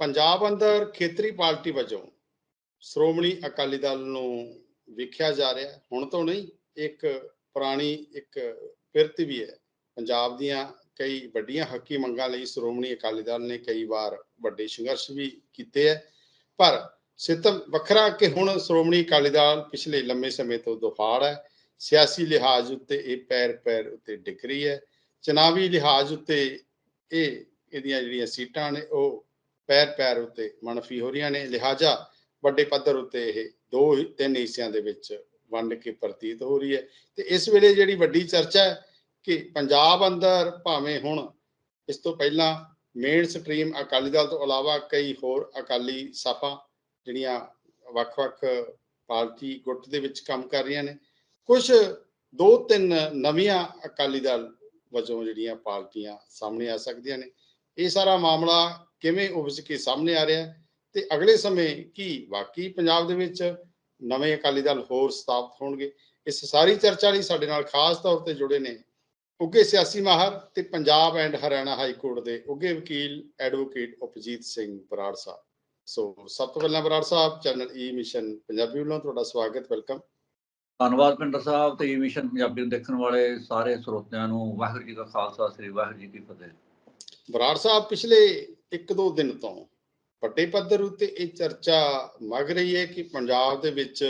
ਪੰਜਾਬ ਅੰਦਰ ਖੇਤਰੀ ਪਾਰਟੀ ਵਜੋਂ ਸ਼੍ਰੋਮਣੀ ਅਕਾਲੀ ਦਲ ਨੂੰ ਵੇਖਿਆ ਜਾ ਰਿਹਾ ਹੁਣ ਤੋਂ ਨਹੀਂ, ਇੱਕ ਪੁਰਾਣੀ, ਇੱਕ ਫਿਰਤ ਵੀ ਹੈ। ਪੰਜਾਬ ਦੀਆਂ ਕਈ ਵੱਡੀਆਂ ਹੱਕੀ ਮੰਗਾਂ ਲਈ ਸ਼੍ਰੋਮਣੀ ਅਕਾਲੀ ਦਲ ਨੇ ਕਈ ਵਾਰ ਵੱਡੇ ਸੰਘਰਸ਼ ਵੀ ਕੀਤੇ ਹੈ। ਪਰ ਸਿਸਟਮ ਵੱਖਰਾ ਕਿ ਹੁਣ ਸ਼੍ਰੋਮਣੀ ਅਕਾਲੀ ਦਲ ਪਿਛਲੇ ਲੰਮੇ ਸਮੇਂ ਤੋਂ ਦੁਫਾੜ ਹੈ। ਸਿਆਸੀ ਲਿਹਾਜ਼ ਉੱਤੇ ਇਹ ਪੈਰ ਪੈਰ ਉੱਤੇ ਡਿੱਗ ਰਹੀ ਹੈ। ਚੁਣਾਵੀ ਲਿਹਾਜ਼ ਉੱਤੇ ਇਹ, ਇਹਦੀਆਂ ਜਿਹੜੀਆਂ ਸੀਟਾਂ ਨੇ, ਉਹ ਪੈਰ ਪੈਰ ਉੱਤੇ ਮਨਫੀ ਹੋ ਰਹੀਆਂ ਨੇ। ਲਿਹਾਜ਼ਾ ਵੱਡੇ ਪੱਧਰ ਉੱਤੇ ਇਹ ਦੋ, ਤਿੰਨ ਹਿੱਸਿਆਂ ਦੇ ਵਿੱਚ ਵੰਡ ਕੇ ਪ੍ਰਤੀਤ ਹੋ ਰਹੀ ਹੈ। ਤੇ ਇਸ ਵੇਲੇ ਜਿਹੜੀ ਵੱਡੀ ਚਰਚਾ ਹੈ ਕਿ ਪੰਜਾਬ ਅੰਦਰ ਭਾਵੇਂ ਹੁਣ ਇਸ ਤੋਂ ਪਹਿਲਾਂ ਮੇਨ ਸਟਰੀਮ ਅਕਾਲੀ ਦਲ ਤੋਂ ਇਲਾਵਾ ਕਈ ਹੋਰ ਅਕਾਲੀ ਸਾਪਾਂ ਜਿਹੜੀਆਂ ਵੱਖ-ਵੱਖ ਪਾਰਟੀ ਗੁੱਟ ਦੇ ਵਿੱਚ ਕੰਮ ਕਰ ਰਹੀਆਂ ਨੇ ਕੁਝ ਦੋ, ਤਿੰਨ ਨਵੀਆਂ ਅਕਾਲੀ ਦਲ ਵਜੋਂ ਜਿਹੜੀਆਂ ਪਾਰਟੀਆਂ ਸਾਹਮਣੇ ਆ ਸਕਦੀਆਂ ਨੇ। ਇਹ ਸਾਰਾ ਮਾਮਲਾ ਕਿਵੇਂ ਉਪਜ ਕੇ ਸਾਹਮਣੇ ਆ ਰਿਹਾ ਹੈ? ਤੇ ਅਗਲੇ ਸਮੇਂ ਕੀ ਵਾਕਈ ਪੰਜਾਬ ਦੇ ਵਿੱਚ ਨਵੇਂ ਅਕਾਲੀ ਦਲ ਹੋਰ ਸਥਾਪਿਤ ਹੋਣਗੇ? ਇਸ ਸਾਰੀ ਚਰਚਾ ਲਈ ਸਾਡੇ ਨਾਲ ਖਾਸ ਤੌਰ ਤੇ ਜੁੜੇ ਨੇ ਉੱਗੇ ਸਿਆਸੀ ਮਾਹਰ ਤੇ Punjab and Haryana high court ਦੇ ਉੱਗੇ ਵਕੀਲ ਐਡਵੋਕੇਟ ਉਪਜੀਤ ਸਿੰਘ ਬਰਾੜ ਸਾਹਿਬ। ਸੋ ਸਭ ਤੋਂ ਪਹਿਲਾਂ Brar Sahib channel E mission Punjabi ਵੱਲੋਂ ਤੁਹਾਡਾ ਸਵਾਗਤ ਵੈਲਕਮ। ਧੰਨਵਾਦ ਪਿੰਡਰ ਸਾਹਿਬ ਤੇ ਮਿਸ਼ਨ ਪੰਜਾਬੀ ਨੂੰ ਦੇਖਣ ਵਾਲੇ ਸਾਰੇ ਸਰੋਤਿਆਂ ਨੂੰ। ਵਾਹਿਗੁਰੂ ਜੀ ਕਾ ਖਾਲਸਾ ਸ੍ਰੀ ਵਾਹਿਗੁਰੂ ਜੀ ਕੀ ਫਤਿਹ। ਬਰਾੜ ਸਾਹਿਬ ਪਿਛਲੇ ਇੱਕ ਦੋ ਦਿਨ ਤੋਂ। ਵੱਡੇ ਪੱਧਰ ਉੱਤੇ ਇਹ ਚਰਚਾ ਮਗ ਰਹੀ ਹੈ ਕਿ ਪੰਜਾਬ ਦੇ ਵਿੱਚ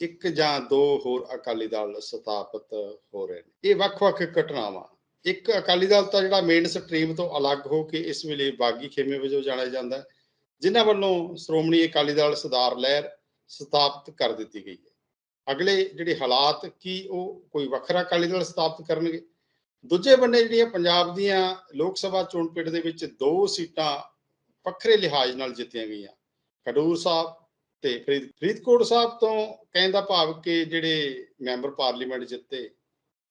ਇੱਕ ਜਾਂ ਦੋ ਹੋਰ ਅਕਾਲੀ ਦਲ ਸਥਾਪਿਤ ਹੋ ਰਹੇ ਨੇ। ਇਹ ਵੱਖ-ਵੱਖ ਘਟਨਾਵਾਂ। ਇੱਕ ਅਕਾਲੀ ਦਲ ਤਾਂ ਜਿਹੜਾ ਮੇਨ ਸਟਰੀਮ ਤੋਂ ਅਲੱਗ ਹੋ ਕੇ ਇਸ ਵੇਲੇ ਬਾਗੀ ਖੇਮੇ ਵਜੋਂ ਜਾਣਿਆ ਜਾਂਦਾ ਹੈ, ਜਿਨ੍ਹਾਂ ਵੱਲੋਂ ਸ਼੍ਰੋਮਣੀ ਅਕਾਲੀ ਦਲ ਸਰਦਾਰ ਲਹਿਰ ਸਥਾਪਿਤ ਕਰ ਦਿੱਤੀ ਗਈ ਹੈ। ਅਗਲੇ ਜਿਹੜੇ ਹਾਲਾਤ, ਕੀ ਉਹ ਕੋਈ ਵੱਖਰਾ ਅਕਾਲੀ ਦਲ ਸਥਾਪਿਤ ਕਰਨਗੇ? ਦੂਜੇ ਬੰਨੇ ਜਿਹੜੀਆਂ ਪੰਜਾਬ ਦੀਆਂ ਲੋਕ ਸਭਾ ਚੋਣ ਪਿੰਡ ਦੇ ਵਿੱਚ ਦੋ ਸੀਟਾਂ ਵੱਖਰੇ ਲਿਹਾਜ਼ ਨਾਲ ਜਿੱਤੀਆਂ ਗਈਆਂ। ਖਡੂਰ ਸਾਹਿਬ ਤੇ ਫਰੀਦ, ਫਰੀਦਕੋਟ ਸਾਹਿਬ ਤੋਂ ਕਹਿੰਦਾ ਭਾਵ ਕਿ ਜਿਹੜੇ ਮੈਂਬਰ ਪਾਰਲੀਮੈਂਟ ਜਿੱਤੇ,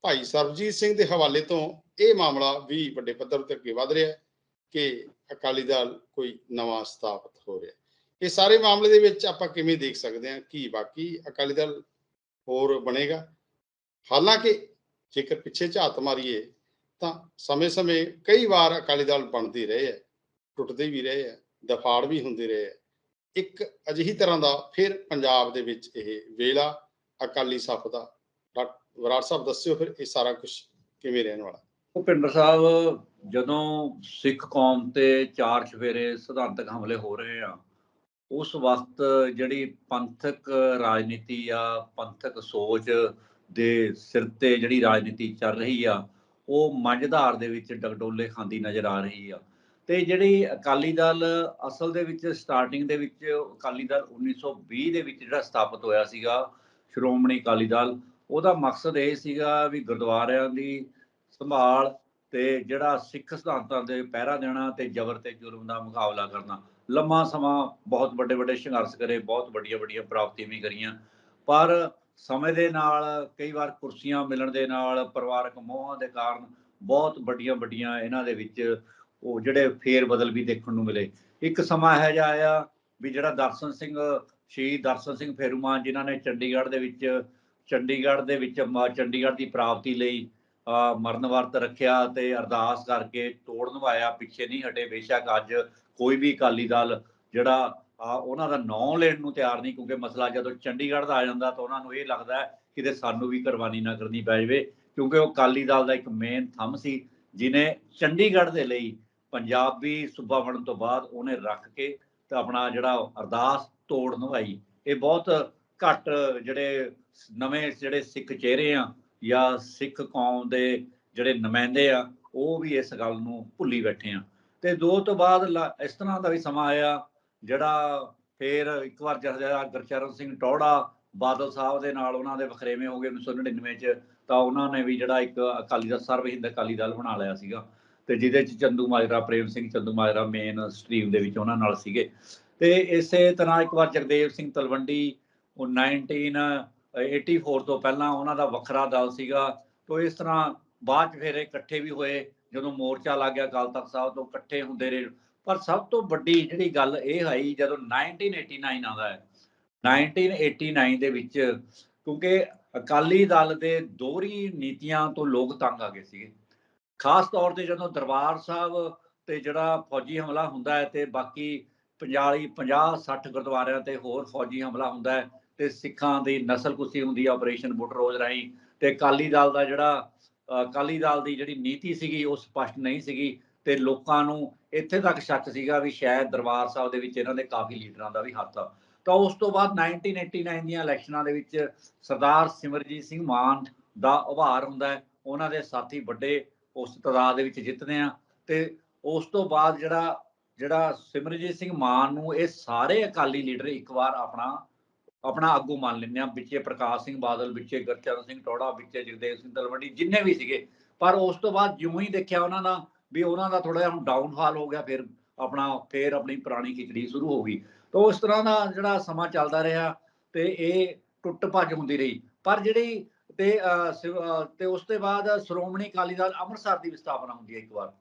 ਭਾਈ ਸਰਬਜੀਤ ਸਿੰਘ ਦੇ ਹਵਾਲੇ ਤੋਂ ਇਹ ਮਾਮਲਾ ਵੀ ਵੱਡੇ ਪੱਧਰ ਤੇ ਅੱਗੇ ਵਧ ਰਿਹਾ ਕਿ ਅਕਾਲੀ ਦਲ ਕੋਈ ਨਵਾਂ ਸਥਾਪਿਤ ਹੋ ਰਿਹਾ ਇਹ ਸਾਰੇ ਮਾਮਲੇ ਦੇ ਵਿੱਚ ਆਪਾਂ ਕਿਵੇਂ ਦੇਖ ਸਕਦੇ ਹਾਂ ਕਿ ਬਾਕੀ ਅਕਾਲੀ ਦਲ ਹੋਰ ਬਣੇਗਾ? ਹਾਲਾਂਕਿ ਜੇਕਰ ਪਿੱਛੇ ਝਾਤ ਮਾਰੀਏ, ਤਾਂ ਸਮੇਂ-ਸਮੇਂ ਕਈ ਵਾਰ ਅਕਾਲੀ ਦਲ ਬਣਦੇ ਰਹੇ ਹੈ, ਟੁੱਟਦੇ ਵੀ ਰਹੇ ਹੈ, ਦਫਾੜ ਵੀ ਹੁੰਦੇ ਰਹੇ ਹੈ। ਇੱਕ ਅਜਿਹੀ ਤਰ੍ਹਾਂ ਦਾ ਫਿਰ ਪੰਜਾਬ ਦੇ ਵਿੱਚ ਇਹ ਵੇਲਾ ਅਕਾਲੀ ਸੱਪ ਦਾ ਵਿਰਾਟ ਸਾਹਿਬ ਦੱਸਿਓ ਫਿਰ ਇਹ ਸਾਰਾ ਕੁਝ ਕਿਵੇਂ ਰਹਿਣ ਵਾਲਾ? ਉਹ ਸਾਹਿਬ, ਜਦੋਂ ਸਿੱਖ ਕੌਮ ਤੇ ਚਾਰ ਚਫੇਰੇ ਸਿਧਾਂਤਕ ਹਮਲੇ ਹੋ ਰਹੇ ਆ, ਉਸ ਵਕਤ ਜਿਹੜੀ ਪੰਥਕ ਰਾਜਨੀਤੀ ਆ, ਪੰਥਕ ਸੋਚ ਦੇ ਸਿਰ ਤੇ ਜਿਹੜੀ ਰਾਜਨੀਤੀ ਚੱਲ ਰਹੀ ਆ, ਉਹ ਮੰਝਧਾਰ ਦੇ ਵਿੱਚ ਡਗਡੋਲੇ ਖਾਂਦੀ ਨਜ਼ਰ ਆ ਰਹੀ ਆ। ਤੇ ਜਿਹੜੀ ਅਕਾਲੀ ਦਲ ਅਸਲ ਦੇ ਵਿੱਚ ਸਟਾਰਟਿੰਗ ਦੇ ਵਿੱਚ ਅਕਾਲੀ ਦਲ 1920 ਦੇ ਵਿੱਚ ਜਿਹੜਾ ਸਥਾਪਿਤ ਹੋਇਆ ਸੀਗਾ, ਸ਼੍ਰੋਮਣੀ ਅਕਾਲੀ ਦਲ, ਉਹਦਾ ਮਕਸਦ ਇਹ ਸੀਗਾ ਵੀ ਗੁਰਦੁਆਰਿਆਂ ਦੀ ਸੰਭਾਲ ਤੇ ਜਿਹੜਾ ਸਿੱਖ ਸਿਧਾਂਤਾਂ ਦੇ ਪਹਿਰਾ ਦੇਣਾ ਤੇ ਜ਼ਬਰ ਤੇ ਜ਼ੁਲਮ ਦਾ ਮੁਕਾਬਲਾ ਕਰਨਾ। ਲੰਮਾ ਸਮਾਂ ਬਹੁਤ ਵੱਡੇ ਵੱਡੇ ਸੰਘਰਸ਼ ਕਰੇ, ਬਹੁਤ ਵੱਡੀਆਂ ਵੱਡੀਆਂ ਪ੍ਰਾਪਤੀਆਂ ਵੀ ਕਰੀਆਂ। ਪਰ ਸਮੇਂ ਦੇ ਨਾਲ ਕਈ ਵਾਰ ਕੁਰਸੀਆਂ ਮਿਲਣ ਦੇ ਨਾਲ, ਪਰਿਵਾਰਕ ਮੋਹਾਂ ਦੇ ਕਾਰਨ ਬਹੁਤ ਵੱਡੀਆਂ ਵੱਡੀਆਂ ਇਹਨਾਂ ਦੇ ਵਿੱਚ ਉਹ ਜਿਹੜੇ ਫੇਰ ਬਦਲ ਵੀ ਦੇਖਣ ਨੂੰ ਮਿਲੇ। ਇੱਕ ਸਮਾਂ ਹੈ ਜਿਹਾ ਆਇਆ ਵੀ ਜਿਹੜਾ ਦਰਸ਼ਨ ਸਿੰਘ, ਸ਼ਹੀਦ ਦਰਸ਼ਨ ਸਿੰਘ ਫੇਰੂਮਾਨ ਜਿਨ੍ਹਾਂ ਨੇ ਚੰਡੀਗੜ੍ਹ ਦੇ ਵਿੱਚ, ਚੰਡੀਗੜ੍ਹ ਦੇ ਵਿੱਚ ਮ- ਚੰਡੀਗੜ੍ਹ ਦੀ ਪ੍ਰਾਪਤੀ ਲਈ, ਅਹ, ਮਰਨ ਵਰਤ ਰੱਖਿਆ ਤੇ ਅਰਦਾਸ ਕਰਕੇ ਤੋੜ ਨਿਭਾਇਆ ਪਿੱਛੇ ਨਹੀਂ ਹਟੇ, ਬੇਸ਼ੱਕ ਅੱਜ ਕੋਈ ਵੀ ਅਕਾਲੀ ਦਲ ਜਿਹੜਾ ਆ ਉਹਨਾਂ ਦਾ ਨਾਂ ਲੈਣ ਨੂੰ ਤਿਆਰ ਨਹੀਂ ਕਿਉਂਕਿ ਮਸਲਾ ਜਦੋਂ ਚੰਡੀਗੜ੍ਹ ਦਾ ਆ ਜਾਂਦਾ ਤਾਂ ਉਹਨਾਂ ਨੂੰ ਇਹ ਲੱਗਦਾ ਕਿਤੇ ਸਾਨੂੰ ਵੀ ਕੁਰਬਾਨੀ ਨਾ ਕਰਨੀ ਪੈ ਜਾਵੇ, ਕਿਉਂਕਿ ਉਹ ਅਕਾਲੀ ਦਲ ਦਾ ਇੱਕ ਮੇਨ ਥੰਮ ਸੀ ਜਿਨੇ ਚੰਡੀਗੜ੍ਹ ਦੇ ਲਈ ਪੰਜਾਬੀ ਸੂਬਾ ਬਣਨ ਤੋਂ ਬਾਅਦ ਉਹਨੇ ਰੱਖ ਕੇ ਤੇ ਆਪਣਾ ਜਿਹੜਾ ਅਰਦਾਸ ਤੋੜ ਨਿਭਾਈ। ਇਹ ਬਹੁਤ ਘੱਟ ਜਿਹੜੇ ਨਵੇਂ ਜਿਹੜੇ ਸਿੱਖ ਚਿਹਰੇ ਆ ਜਾਂ ਸਿੱਖ ਕੌਮ ਦੇ ਜਿਹੜੇ ਨੁਮਾਇੰਦੇ ਆ, ਉਹ ਵੀ ਇਸ ਗੱਲ ਨੂੰ ਭੁੱਲੀ ਬੈਠੇ ਆ। ਤੇ ਦੋ ਤੋਂ ਬਾਅਦ ਲ- ਇਸ ਤਰ੍ਹਾਂ ਦਾ ਵੀ ਸਮਾਂ ਆਇਆ ਜਿਹੜਾ ਫੇਰ ਇੱਕ ਵਾਰ ਜਿਹੜਾ ਗੁਰਚਰਨ ਸਿੰਘ ਟੌੜਾ ਬਾਦਲ ਸਾਹਿਬ ਦੇ ਨਾਲ ਉਹਨਾਂ ਦੇ ਵਖਰੇਵੇਂ ਹੋ ਗਏ 1999 ਚ, ਤਾਂ ਉਹਨਾਂ ਨੇ ਵੀ ਜਿਹੜਾ ਇੱਕ ਅਕਾਲੀ ਦਲ ਸਰਬ ਹਿੰਦ ਅਕਾਲੀ ਦਲ ਬਣਾ ਲਿਆ ਸੀਗਾ। ਤੇ ਜਿਹਦੇ ਚ Chandumajra, Prem Singh Chandumajra mainstream ਦੇ ਵਿੱਚ ਉਹਨਾਂ ਨਾਲ ਸੀਗੇ। ਤੇ ਇਸੇ ਤਰ੍ਹਾਂ ਇੱਕ ਵਾਰ ਜਗਦੇਵ ਸਿੰਘ ਤਲਵੰਡੀ, ਉਹ 1984 ਤੋਂ ਪਹਿਲਾਂ ਉਹਨਾਂ ਦਾ ਵੱਖਰਾ ਦਲ ਸੀਗਾ। ਤੋਂ ਇਸ ਤਰ੍ਹਾਂ ਬਾਅਦ ਚ ਫਿਰ ਇਕੱਠੇ ਵੀ ਹੋਏ। ਜਦੋਂ ਮੋਰਚਾ ਲੱਗ ਗਿਆ ਅਕਾਲ ਤਖਤ ਸਾਹਿਬ ਤੋਂ, ਇਕੱਠੇ ਹੁੰਦੇ ਰਹੇ। ਪਰ ਸਭ ਤੋਂ ਵੱਡੀ ਜਿਹੜੀ ਗੱਲ ਇਹ ਆਈ ਜਦੋਂ 1989 ਆਉਂਦਾ ਹੈ। 1989 ਦੇ ਵਿੱਚ ਕਿਉਂਕਿ ਅਕਾਲੀ ਦਲ ਦੇ ਦੋਹਰੀ ਨੀਤੀਆਂ ਤੋਂ ਲੋਕ ਤੰਗ ਆ ਗਏ ਸੀਗੇ। ਖਾਸ ਤੌਰ ਤੇ ਜਦੋਂ ਦਰਬਾਰ ਸਾਹਿਬ ਤੇ ਜਿਹੜਾ ਫੌਜੀ ਹਮਲਾ ਹੁੰਦਾ ਹੈ ਤੇ ਬਾਕੀ 50 50 60 ਗੁਰਦੁਆਰਿਆਂ ਤੇ ਹੋਰ ਫੌਜੀ ਹਮਲਾ ਹੁੰਦਾ ਹੈ ਤੇ ਸਿੱਖਾਂ ਦੀ ਨਸਲ ਕੁਸ਼ੀ ਹੁੰਦੀ ਹੈ ਆਪਰੇਸ਼ਨ ਬੁੱਟ ਰੋਜ਼ ਰਾਹੀਂ ਤੇ ਅਕਾਲੀ ਦਲ ਦਾ ਜਿਹੜਾ ਅਕਾਲੀ ਦਲ ਦੀ ਜਿਹੜੀ ਨੀਤੀ ਸੀਗੀ ਉਹ ਸਪਸ਼ਟ ਨਹੀਂ ਸੀਗੀ ਤੇ ਲੋਕਾਂ ਨੂੰ ਇੱਥੇ ਤੱਕ ਸ਼ੱਕ ਸੀਗਾ ਵੀ ਸ਼ਾਇਦ ਦਰਬਾਰ ਸਾਹਿਬ ਦੇ ਵਿੱਚ ਇਹਨਾਂ ਦੇ ਕਾਫੀ ਲੀਡਰਾਂ ਦਾ ਵੀ ਹੱਥ ਆ। ਤਾਂ ਉਸ ਤੋਂ ਬਾਅਦ 1989 ਦੀਆਂ ਇਲੈਕਸ਼ਨਾਂ ਦੇ ਵਿੱਚ ਸਰਦਾਰ ਸਿਮਰਜੀਤ ਸਿੰਘ ਮਾਨ ਦਾ ਉਭਾਰ ਹੁੰਦਾ ਉਹਨਾਂ ਦੇ ਸਾਥੀ ਵੱਡੇ ਉਸ ਤਦਾਦ ਦੇ ਵਿੱਚ ਜਿੱਤਦੇ ਆ ਤੇ ਉਸ ਤੋਂ ਬਾਅਦ ਜਿਹੜਾ ਜਿਹੜਾ ਸਿਮਰਜੀਤ ਸਿੰਘ ਮਾਨ ਨੂੰ ਇਹ ਸਾਰੇ ਅਕਾਲੀ ਲੀਡਰ ਇੱਕ ਵਾਰ ਆਪਣਾ ਆਪਣਾ ਆਗੂ ਮੰਨ ਲੈਂਦੇ ਆ। ਵਿੱਚੇ ਪ੍ਰਕਾਸ਼ ਸਿੰਘ ਬਾਦਲ, ਵਿੱਚੇ ਗੁਰਚਰਨ ਸਿੰਘ ਟੋੜਾ ਵਿੱਚੇ ਜਗਦੇਵ ਸਿੰਘ ਤਲਵੰਡੀ ਜਿੰਨੇ ਵੀ ਸੀਗੇ। ਪਰ ਉਸ ਤੋਂ ਬਾਅਦ ਜਿਉਂ ਹੀ ਦੇਖਿਆ ਉਹਨਾਂ ਦਾ ਵੀ ਉਹਨਾਂ ਦਾ ਥੋੜਾ ਜਿਹਾ ਹੁਣ ਡਾਊਨਫਾਲ ਹੋ ਗਿਆ, ਫਿਰ ਆਪਣਾ ਫੇਰ ਆਪਣੀ ਪੁਰਾਣੀ ਖਿਚੜੀ ਸ਼ੁਰੂ ਹੋ ਗਈ। ਤਾਂ ਉਸ ਤਰ੍ਹਾਂ ਦਾ ਜਿਹੜਾ ਸਮਾਂ ਚੱਲਦਾ ਰਿਹਾ ਤੇ ਇਹ ਟੁੱਟ ਭੱਜ ਹੁੰਦੀ ਰਹੀ। ਪਰ ਜਿਹੜੀ ਤੇ ਤੇ ਉਸ ਤੋਂ ਬਾਅਦ ਸ਼੍ਰੋਮਣੀ ਅਕਾਲੀ ਦਲ ਅੰਮ੍ਰਿਤਸਰ ਦੀ ਵੀ ਸਥਾਪਨਾ ਹੁੰਦੀ ਹੈ ਇੱਕ ਵਾਰ।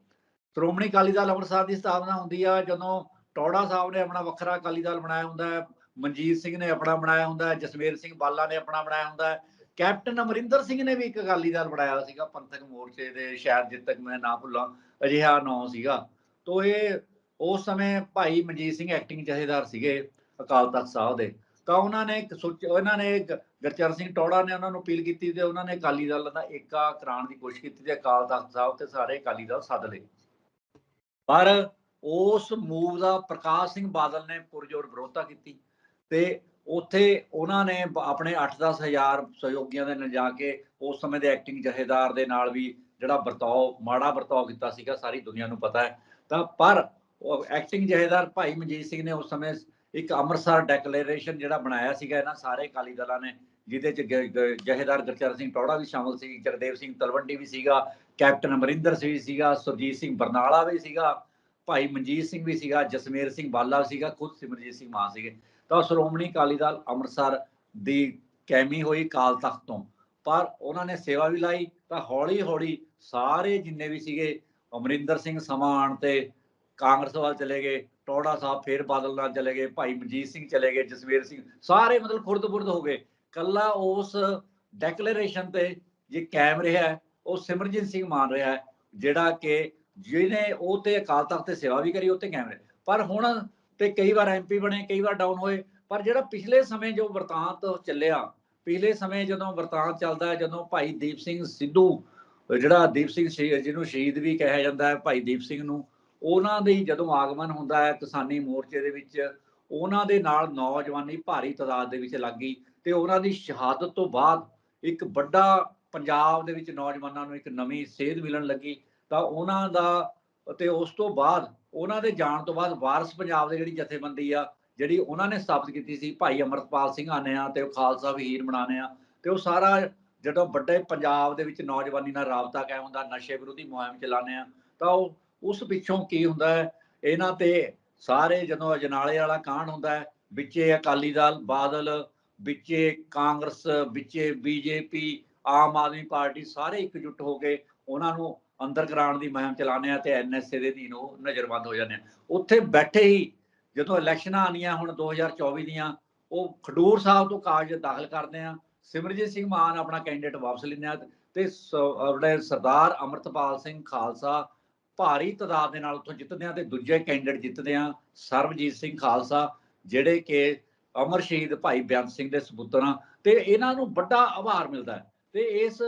ਸ਼੍ਰੋਮਣੀ ਅਕਾਲੀ ਦਲ ਅੰਮ੍ਰਿਤਸਰ ਦੀ ਸਥਾਪਨਾ ਹੁੰਦੀ ਆ, ਜਦੋਂ ਟੌੜਾ ਸਾਹਿਬ ਨੇ ਆਪਣਾ ਵੱਖਰਾ ਅਕਾਲੀ ਦਲ ਬਣਾਇਆ ਹੁੰਦਾ ਹੈ, ਮਨਜੀਤ ਸਿੰਘ ਨੇ ਆਪਣਾ ਬਣਾਇਆ ਹੁੰਦਾ ਹੈ, ਜਸਵੀਰ ਸਿੰਘ ਬਾਲਾ ਨੇ ਆਪਣਾ ਬਣਾਇਆ ਹੁੰਦਾ ਹੈ, ਕੈਪਟਨ ਅਮਰਿੰਦਰ ਸਿੰਘ ਨੇ ਵੀ ਇੱਕ ਅਕਾਲੀ ਦਲ ਬਣਾਇਆ ਸੀਗਾ, ਪੰਥਕ ਮੋਰਚੇ ਦੇ ਸ਼ਾਇਦ ਜਿੱਦ ਤੱਕ ਮੈਂ ਨਾ ਭੁੱਲਾਂ। ਅਜਿਹਾ ਨਾਂ ਸੀਗਾ। ਤੋ ਇਹ ਉਸ ਸਮੇਂ ਭਾਈ ਮਨਜੀਤ ਸਿੰਘ ਐਕਟਿੰਗ ਜਥੇਦਾਰ ਸੀਗੇ ਅਕਾਲ ਤਖਤ ਸਾਹਿਬ ਦੇ। ਤਾਂ ਉਹਨਾਂ ਨੇ ਉਹਨਾਂ ਨੇ ਗ- ਗੁਰਚਰਨ ਸਿੰਘ ਟੋੜਾ ਨੇ ਉਹਨਾਂ ਨੂੰ ਅਪੀਲ ਕੀਤੀ ਤੇ ਉਹਨਾਂ ਨੇ ਅਕਾਲੀ ਦਲ ਦਾ ਏਕਾ ਕਰਾਉਣ ਦੀ ਕੋਸ਼ਿਸ਼ ਕੀਤੀ ਤੇ ਅਕਾਲ ਤਖਤ ਸਾਹਿਬ ਤੇ ਸਾਰੇ ਅਕਾਲੀ ਦਲ ਸੱਦ ਲਏ। ਪਰ ਉਸ ਮੂਵ ਦਾ ਪ੍ਰਕਾਸ਼ ਸਿੰਘ ਬਾਦਲ ਨੇ ਪੁਰਜੋਰ ਵਿਰੋਧਤਾ ਕੀਤੀ ਤੇ ਉੱਥੇ ਉਹਨਾਂ ਨੇ ਆਪਣੇ 8-10 ਹਜ਼ਾਰ ਸਹਿਯੋਗੀਆਂ ਦੇ ਨਾਲ ਜਾ ਕੇ ਉਸ ਸਮੇਂ ਦੇ ਐਕਟਿੰਗ ਜਥੇਦਾਰ ਦੇ ਨਾਲ ਵੀ ਜਿਹੜਾ ਵਰਤਾਓ, ਮਾੜਾ ਵਰਤਾਓ ਕੀਤਾ ਸੀਗਾ, ਸਾਰੀ ਦੁਨੀਆ ਨੂੰ ਪਤਾ ਹੈ। ਤਾਂ ਪਰ ਉਹ ਐਕਟਿੰਗ ਜਹੇਦਾਰ ਭਾਈ ਮਨਜੀਤ ਸਿੰਘ ਨੇ ਉਸ ਸਮੇਂ ਇੱਕ ਅੰਮ੍ਰਿਤਸਰ ਡੈਕਲੇਰੇਸ਼ਨ ਜਿਹੜਾ ਬਣਾਇਆ ਸੀਗਾ, ਇਹਨਾਂ ਸਾਰੇ ਅਕਾਲੀ ਦਲਾਂ ਨੇ, ਜਿਹਦੇ ਚ ਗ- ਜਥੇਦਾਰ ਗੁਰਚਰਨ ਸਿੰਘ ਟੌੜਾ ਵੀ ਸ਼ਾਮਲ ਸੀ, ਜਗਦੇਵ ਸਿੰਘ ਤਲਵੰਡੀ ਵੀ ਸੀਗਾ, ਕੈਪਟਨ ਅਮਰਿੰਦਰ ਸਿੰਘ ਸੀਗਾ, ਸੁਰਜੀਤ ਸਿੰਘ ਬਰਨਾਲਾ ਵੀ ਸੀਗਾ, ਭਾਈ ਮਨਜੀਤ ਸਿੰਘ ਵੀ ਸੀਗਾ, ਜਸਮੇਰ ਸਿੰਘ ਬਾਲਾ ਸੀਗਾ, ਖੁਦ ਸਿਮਰਜੀਤ ਸਿੰਘ ਮਾਨ ਸੀਗੇ। ਤਾਂ ਸ਼੍ਰੋਮਣੀ ਅਕਾਲੀ ਦਲ ਅੰਮ੍ਰਿਤਸਰ ਦੀ ਕੈਮੀ ਹੋਈ ਕਾਲ ਤਖਤ ਤੋਂ। ਪਰ ਉਹਨਾਂ ਨੇ ਸੇਵਾ ਵੀ ਲਾਈ ਤਾਂ ਹੌਲੀ ਹੌਲੀ ਸਾਰੇ ਜਿੰਨੇ ਵੀ ਸੀਗੇ ਅਮਰਿੰਦਰ ਸਿੰਘ ਸਮਾਨ ਤੇ ਕਾਂਗਰਸ ਵੱਲ ਚਲੇ ਗਏ ਟੋੜਾ ਸਾਹਿਬ ਫੇਰ ਬਾਦਲ ਨਾਲ ਚਲੇ ਗਏ ਭਾਈ ਮਨਜੀਤ ਸਿੰਘ ਚਲੇ ਗਏ ਜਸਵੀਰ ਸਿੰਘ ਸਾਰੇ ਮਤਲਬ ਖੁਰਦ-ਬੁਰਦ ਹੋ ਗਏ। ਕੱਲਾ ਉਸ ਡੈਕਲੇਰੇਸ਼ਨ ਤੇ ਜੇ ਕਾਇਮ ਰਿਹਾ ਉਹ ਸਿਮਰਜੀਤ ਸਿੰਘ ਮਾਨ ਰਿਹਾ ਹੈ, ਜਿਹੜਾ ਕਿ ਜਿਹਨੇ ਉਹ ਤੇ ਅਕਾਲ ਤਖਤ ਤੇ ਸੇਵਾ ਵੀ ਕਰੀ ਉਹ ਤੇ ਕਾਇਮ ਰਿਹਾ। ਪਰ ਹੁਣ ਤੇ ਕਈ ਵਾਰ ਐਮਪੀ ਬਣੇ ਕਈ ਵਾਰ ਡਾਊਨ ਹੋਏ ਪਰ ਜਿਹੜਾ ਪਿਛਲੇ ਸਮੇਂ ਜੋ ਵਰਤਾਂਤ ਚੱਲਿਆ ਪਿਛਲੇ ਸਮੇਂ ਜਦੋਂ ਵਰਤਾਂਤ ਚੱਲਦਾ ਹੈ, ਜਦੋਂ ਭਾਈ ਦੀਪ ਸਿੰਘ ਸਿੱਧੂ ਜਿਹੜਾ ਦੀਪ ਸਿੰਘ ਸ਼ਹੀ- ਜਿਹਨੂੰ ਸ਼ਹੀਦ ਵੀ ਕਿਹਾ ਜਾਂਦਾ ਹੈ ਭਾਈ ਦੀਪ ਸਿੰਘ ਨੂੰ ਉਹਨਾਂ ਦੀ ਜਦੋਂ ਆਗਮਨ ਹੁੰਦਾ ਹੈ ਕਿਸਾਨੀ ਮੋਰਚੇ ਦੇ ਵਿੱਚ ਉਹਨਾਂ ਦੇ ਨਾਲ ਨੌਜਵਾਨੀ ਭਾਰੀ ਤਾਦਾਦ ਦੇ ਵਿੱਚ ਲੱਗ ਗਈ ਤੇ ਉਹਨਾਂ ਦੀ ਸ਼ਹਾਦਤ ਤੋਂ ਬਾਅਦ ਇੱਕ ਵੱਡਾ ਪੰਜਾਬ ਦੇ ਵਿੱਚ ਨੌਜਵਾਨਾਂ ਨੂੰ ਇੱਕ ਨਵੀਂ ਸੇਧ ਮਿਲਣ ਲੱਗੀ ਤਾਂ ਉਹਨਾਂ ਦਾ ਤੇ ਉਸ ਤੋਂ ਬਾਅਦ ਉਹਨਾਂ ਦੇ ਜਾਣ ਤੋਂ ਬਾਅਦ ਵਾਰਸ ਪੰਜਾਬ ਦੇ ਜਿਹੜੀ ਜਥੇਬੰਦੀ ਆ ਜਿਹੜੀ ਉਹਨਾਂ ਨੇ ਸਥਾਪਿਤ ਕੀਤੀ ਸੀ, ਭਾਈ ਅਮਰਤਪਾਲ ਸਿੰਘ ਆਨੇ ਆ ਤੇ ਉਹ ਖਾਲਸਾ ਵੀਰ ਬਣਾਣੇ ਆ ਤੇ ਉਹ ਸਾਰਾ ਜਦੋਂ ਵੱਡੇ ਪੰਜਾਬ ਦੇ ਵਿੱਚ ਨੌਜਵਾਨੀ ਨਾਲ ਰਾਬਤਾ ਕਾਇਮ ਹੁੰਦਾ, ਨਸ਼ੇ ਵਿਰੋਧੀ ਮੁਹਿੰਮ ਚਲਾਉਂਦੇ ਆ, ਤਾਂ ਉਹ ਉਸ ਪਿੱਛੋਂ ਕੀ ਹੁੰਦਾ ਹੈ? ਇਹਨਾਂ ਤੇ ਸਾਰੇ ਜਦੋਂ ਅਜਨਾਲੇ ਵਾਲਾ ਕਾਂਡ ਹੁੰਦਾ ਹੈ, ਵਿੱਚੇ ਅਕਾਲੀ ਦਲ, ਬਾਦਲ, ਵਿੱਚੇ ਕਾਂਗਰਸ, ਵਿੱਚੇ ਬੀਜੇਪੀ, ਆਮ ਆਦਮੀ ਪਾਰਟੀ ਸਾਰੇ ਇਕਜੁੱਟ ਹੋ ਕੇ ਉਹਨਾਂ ਨੂੰ ਅੰਦਰ ਕਰਾਉਣ ਦੀ ਮੁਹਿੰਮ ਚਲਾਉਂਦੇ ਆ ਤੇ ਐਨਐਸਏ ਦੇ ਅਧੀਨ ਉਹ ਨਜ਼ਰਬੰਦ ਹੋ ਜਾਂਦੇ ਆ। ਉੱਥੇ ਬੈਠੇ ਹੀ ਜਦੋਂ ਇਲੈਕਸ਼ਨਾਂ ਆਉਂਦੀਆਂ ਹੁਣ 2024 ਦੀਆਂ, ਉਹ ਖਡੂਰ ਸਾਹਿਬ ਤੋਂ ਕਾਗਜ਼ ਦਾਖਲ ਕਰਦੇ ਆ ਸਿਮਰਜੀਤ ਸਿੰਘ ਮਾਨ ਆਪਣਾ ਕੈਂਡੀਡੇਟ ਵਾਪਸ ਲੈਂਦੇ ਆ ਤੇ ਆਪਣੇ ਸਰਦਾਰ ਅਮਰਤਪਾਲ ਸਿੰਘ ਖਾਲਸਾ ਭਾਰੀ ਤਾਦਾਦ ਦੇ ਨਾਲ ਉੱਥੋਂ ਜਿੱਤਦੇ ਆ ਤੇ ਦੂਜੇ ਕੈਂਡੀਡੇਟ ਜਿੱਤਦੇ ਆ ਸਰਬਜੀਤ ਸਿੰਘ ਖਾਲਸਾ, ਜਿਹੜੇ ਕਿ ਅਮਰ ਸ਼ਹੀਦ ਭਾਈ ਬੇਅੰਤ ਸਿੰਘ ਦੇ ਸਪੁੱਤਰ ਆ ਤੇ ਇਹਨਾਂ ਨੂੰ ਵੱਡਾ ਆਭਾਰ ਮਿਲਦਾ ਹੈ ਤੇ ਇਸ,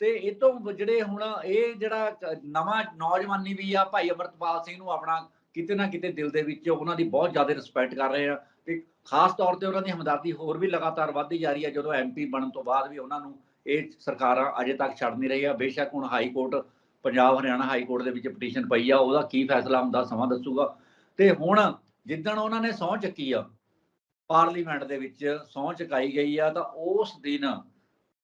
ਤੇ ਇਹ ਤੋਂ ਜਿਹੜੇ ਹੁਣ ਇਹ ਜਿਹੜਾ ਨਵਾਂ ਨੌਜਵਾਨੀ ਵੀ ਆ ਭਾਈ ਅਮਰਤਪਾਲ ਸਿੰਘ ਨੂੰ ਆਪਣਾ ਕਿਤੇ ਨਾ ਕਿਤੇ ਦਿਲ ਦੇ ਵਿੱਚ ਉਹਨਾਂ ਦੀ ਬਹੁਤ ਜ਼ਿਆਦਾ ਰਿਸਪੈਕਟ ਕਰ ਰਹੇ ਆ ਤੇ ਖਾਸ ਤੌਰ ਤੇ ਉਹਨਾਂ ਦੀ ਹਮਦਰਦੀ ਹੋਰ ਵੀ ਲਗਾਤਾਰ ਵੱਧਦੀ ਜਾ ਰਹੀ ਹੈ ਜਦੋਂ ਐਮਪੀ ਬਣਨ ਤੋਂ ਬਾਅਦ ਵੀ ਉਹਨਾਂ ਨੂੰ ਇਹ ਸਰਕਾਰਾਂ ਅਜੇ ਤੱਕ ਛੱਡ ਨਹੀਂ ਰਹੀਆਂ। ਬੇਸ਼ੱਕ ਹੁਣ high court Punjab Haryana high court ਦੇ ਵਿੱਚ ਪਟੀਸ਼ਨ ਪਈ ਆ, ਉਹਦਾ ਕੀ ਫੈਸਲਾ ਹੁੰਦਾ ਸਮਾਂ ਦੱਸੂਗਾ। ਤੇ ਹੁਣ ਜਿੱਦਣ ਉਹਨਾਂ ਨੇ ਸਹੁੰ ਚੱਕੀ ਆ, ਪਾਰਲੀਮੈਂਟ ਦੇ ਵਿੱਚ ਸਹੁੰ ਚੁਕਾਈ ਗਈ ਆ, ਤਾਂ ਉਸ ਦਿਨ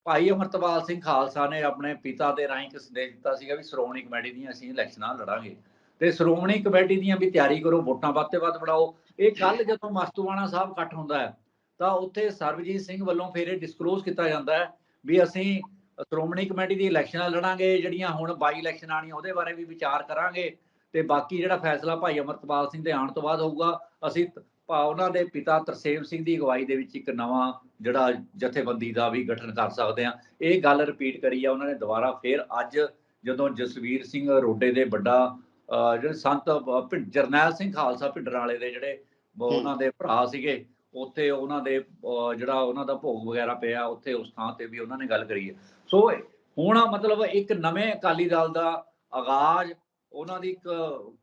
ਭਾਈ ਅਮਰਤਪਾਲ ਸਿੰਘ ਖਾਲਸਾ ਨੇ ਆਪਣੇ ਪਿਤਾ ਦੇ ਰਾਹੀਂ ਇੱਕ ਸੰਦੇਸ਼ ਦਿੱਤਾ ਸੀਗਾ ਵੀ ਸ਼੍ਰੋਮਣੀ ਕਮੇਟੀ ਦੀਆਂ ਅਸੀਂ ਇਲੈਕਸ਼ਨਾਂ ਲੜਾਂਗੇ। ਤੇ ਸ਼੍ਰੋਮਣੀ ਕਮੇਟੀ ਦੀਆਂ ਵੀ ਤਿਆਰੀ ਕਰੋ, ਵੋਟਾਂ ਵੱਧ ਤੇ ਵੱਧ ਬਣਾਓ। ਇਹ ਕੱਲ ਜਦੋਂ ਮਸਤੂਆਣਾ ਸਾਹਿਬ ਇਕੱਠ ਹੁੰਦਾ ਹੈ, ਤਾਂ ਉੱਥੇ ਸਰਬਜੀਤ ਸਿੰਘ ਵੱਲੋਂ ਫਿਰ ਇਹ ਡਿਸਕਲੋਜ਼ ਕੀਤਾ ਜਾਂਦਾ ਹੈ ਵੀ ਅਸੀਂ ਸ਼੍ਰੋਮਣੀ ਕਮੇਟੀ ਦੀ ਇਲੈਕਸ਼ਨਾਂ ਲੜਾਂਗੇ, ਜਿਹੜੀਆਂ ਹੁਣ ਬਾਈ ਇਲੈਕਸ਼ਨ ਆਣੀਆਂ ਉਹਦੇ ਬਾਰੇ ਵੀ ਵਿਚਾਰ ਕਰਾਂਗੇ। ਤੇ ਬਾਕੀ ਜਿਹੜਾ ਫੈਸਲਾ ਭਾਈ ਅਮਰਤਪਾਲ ਸਿੰਘ ਦੇ ਆਉਣ ਤੋਂ ਬਾਅਦ ਹੋਊਗਾ, ਅਸੀਂ ਭਾ ਉਹਨਾਂ ਦੇ ਪਿਤਾ ਤਰਸੇਮ ਸਿੰਘ ਦੀ ਅਗਵਾਈ ਦੇ ਵਿੱਚ ਇੱਕ ਨਵਾਂ ਜਿਹੜਾ ਜਥੇਬੰਦੀ ਦਾ ਵੀ ਗਠਨ ਕਰ ਸਕਦੇ ਆ ਇਹ ਗੱਲ ਰਿਪੀਟ ਕਰੀ ਆ, ਉਹਨਾਂ ਨੇ ਦੁਬਾਰਾ ਫੇਰ ਅੱਜ ਜਦੋਂ ਜਸਵੀਰ ਸਿੰਘ ਰੋਡੇ ਦੇ ਵੱਡਾ ਜਿਹੜੇ ਸੰਤ ਜਰਨੈਲ ਸਿੰਘ ਖਾਲਸਾ ਭਿੰਡਰਾਂ ਵਾਲੇ ਦੇ ਜਿਹੜੇ। ਉਹਨਾਂ ਦੇ ਭਰਾ ਸੀਗੇ ਉੱਥੇ ਉਹਨਾਂ ਦੇ ਜਿਹੜਾ ਉਹਨਾਂ ਦਾ ਭੋਗ ਵਗੈਰਾ ਪਿਆ ਉੱਥੇ ਉਸ ਥਾਂ ਤੇ ਵੀ ਉਹਨਾਂ ਨੇ ਗੱਲ ਕਰੀ ਹੈ। ਸੋ ਹੁਣ ਮਤਲਬ ਇੱਕ ਨਵੇਂ ਅਕਾਲੀ ਦਲ ਦਾ ਆਗਾਜ਼ ਉਹਨਾਂ ਦੀ ਇੱਕ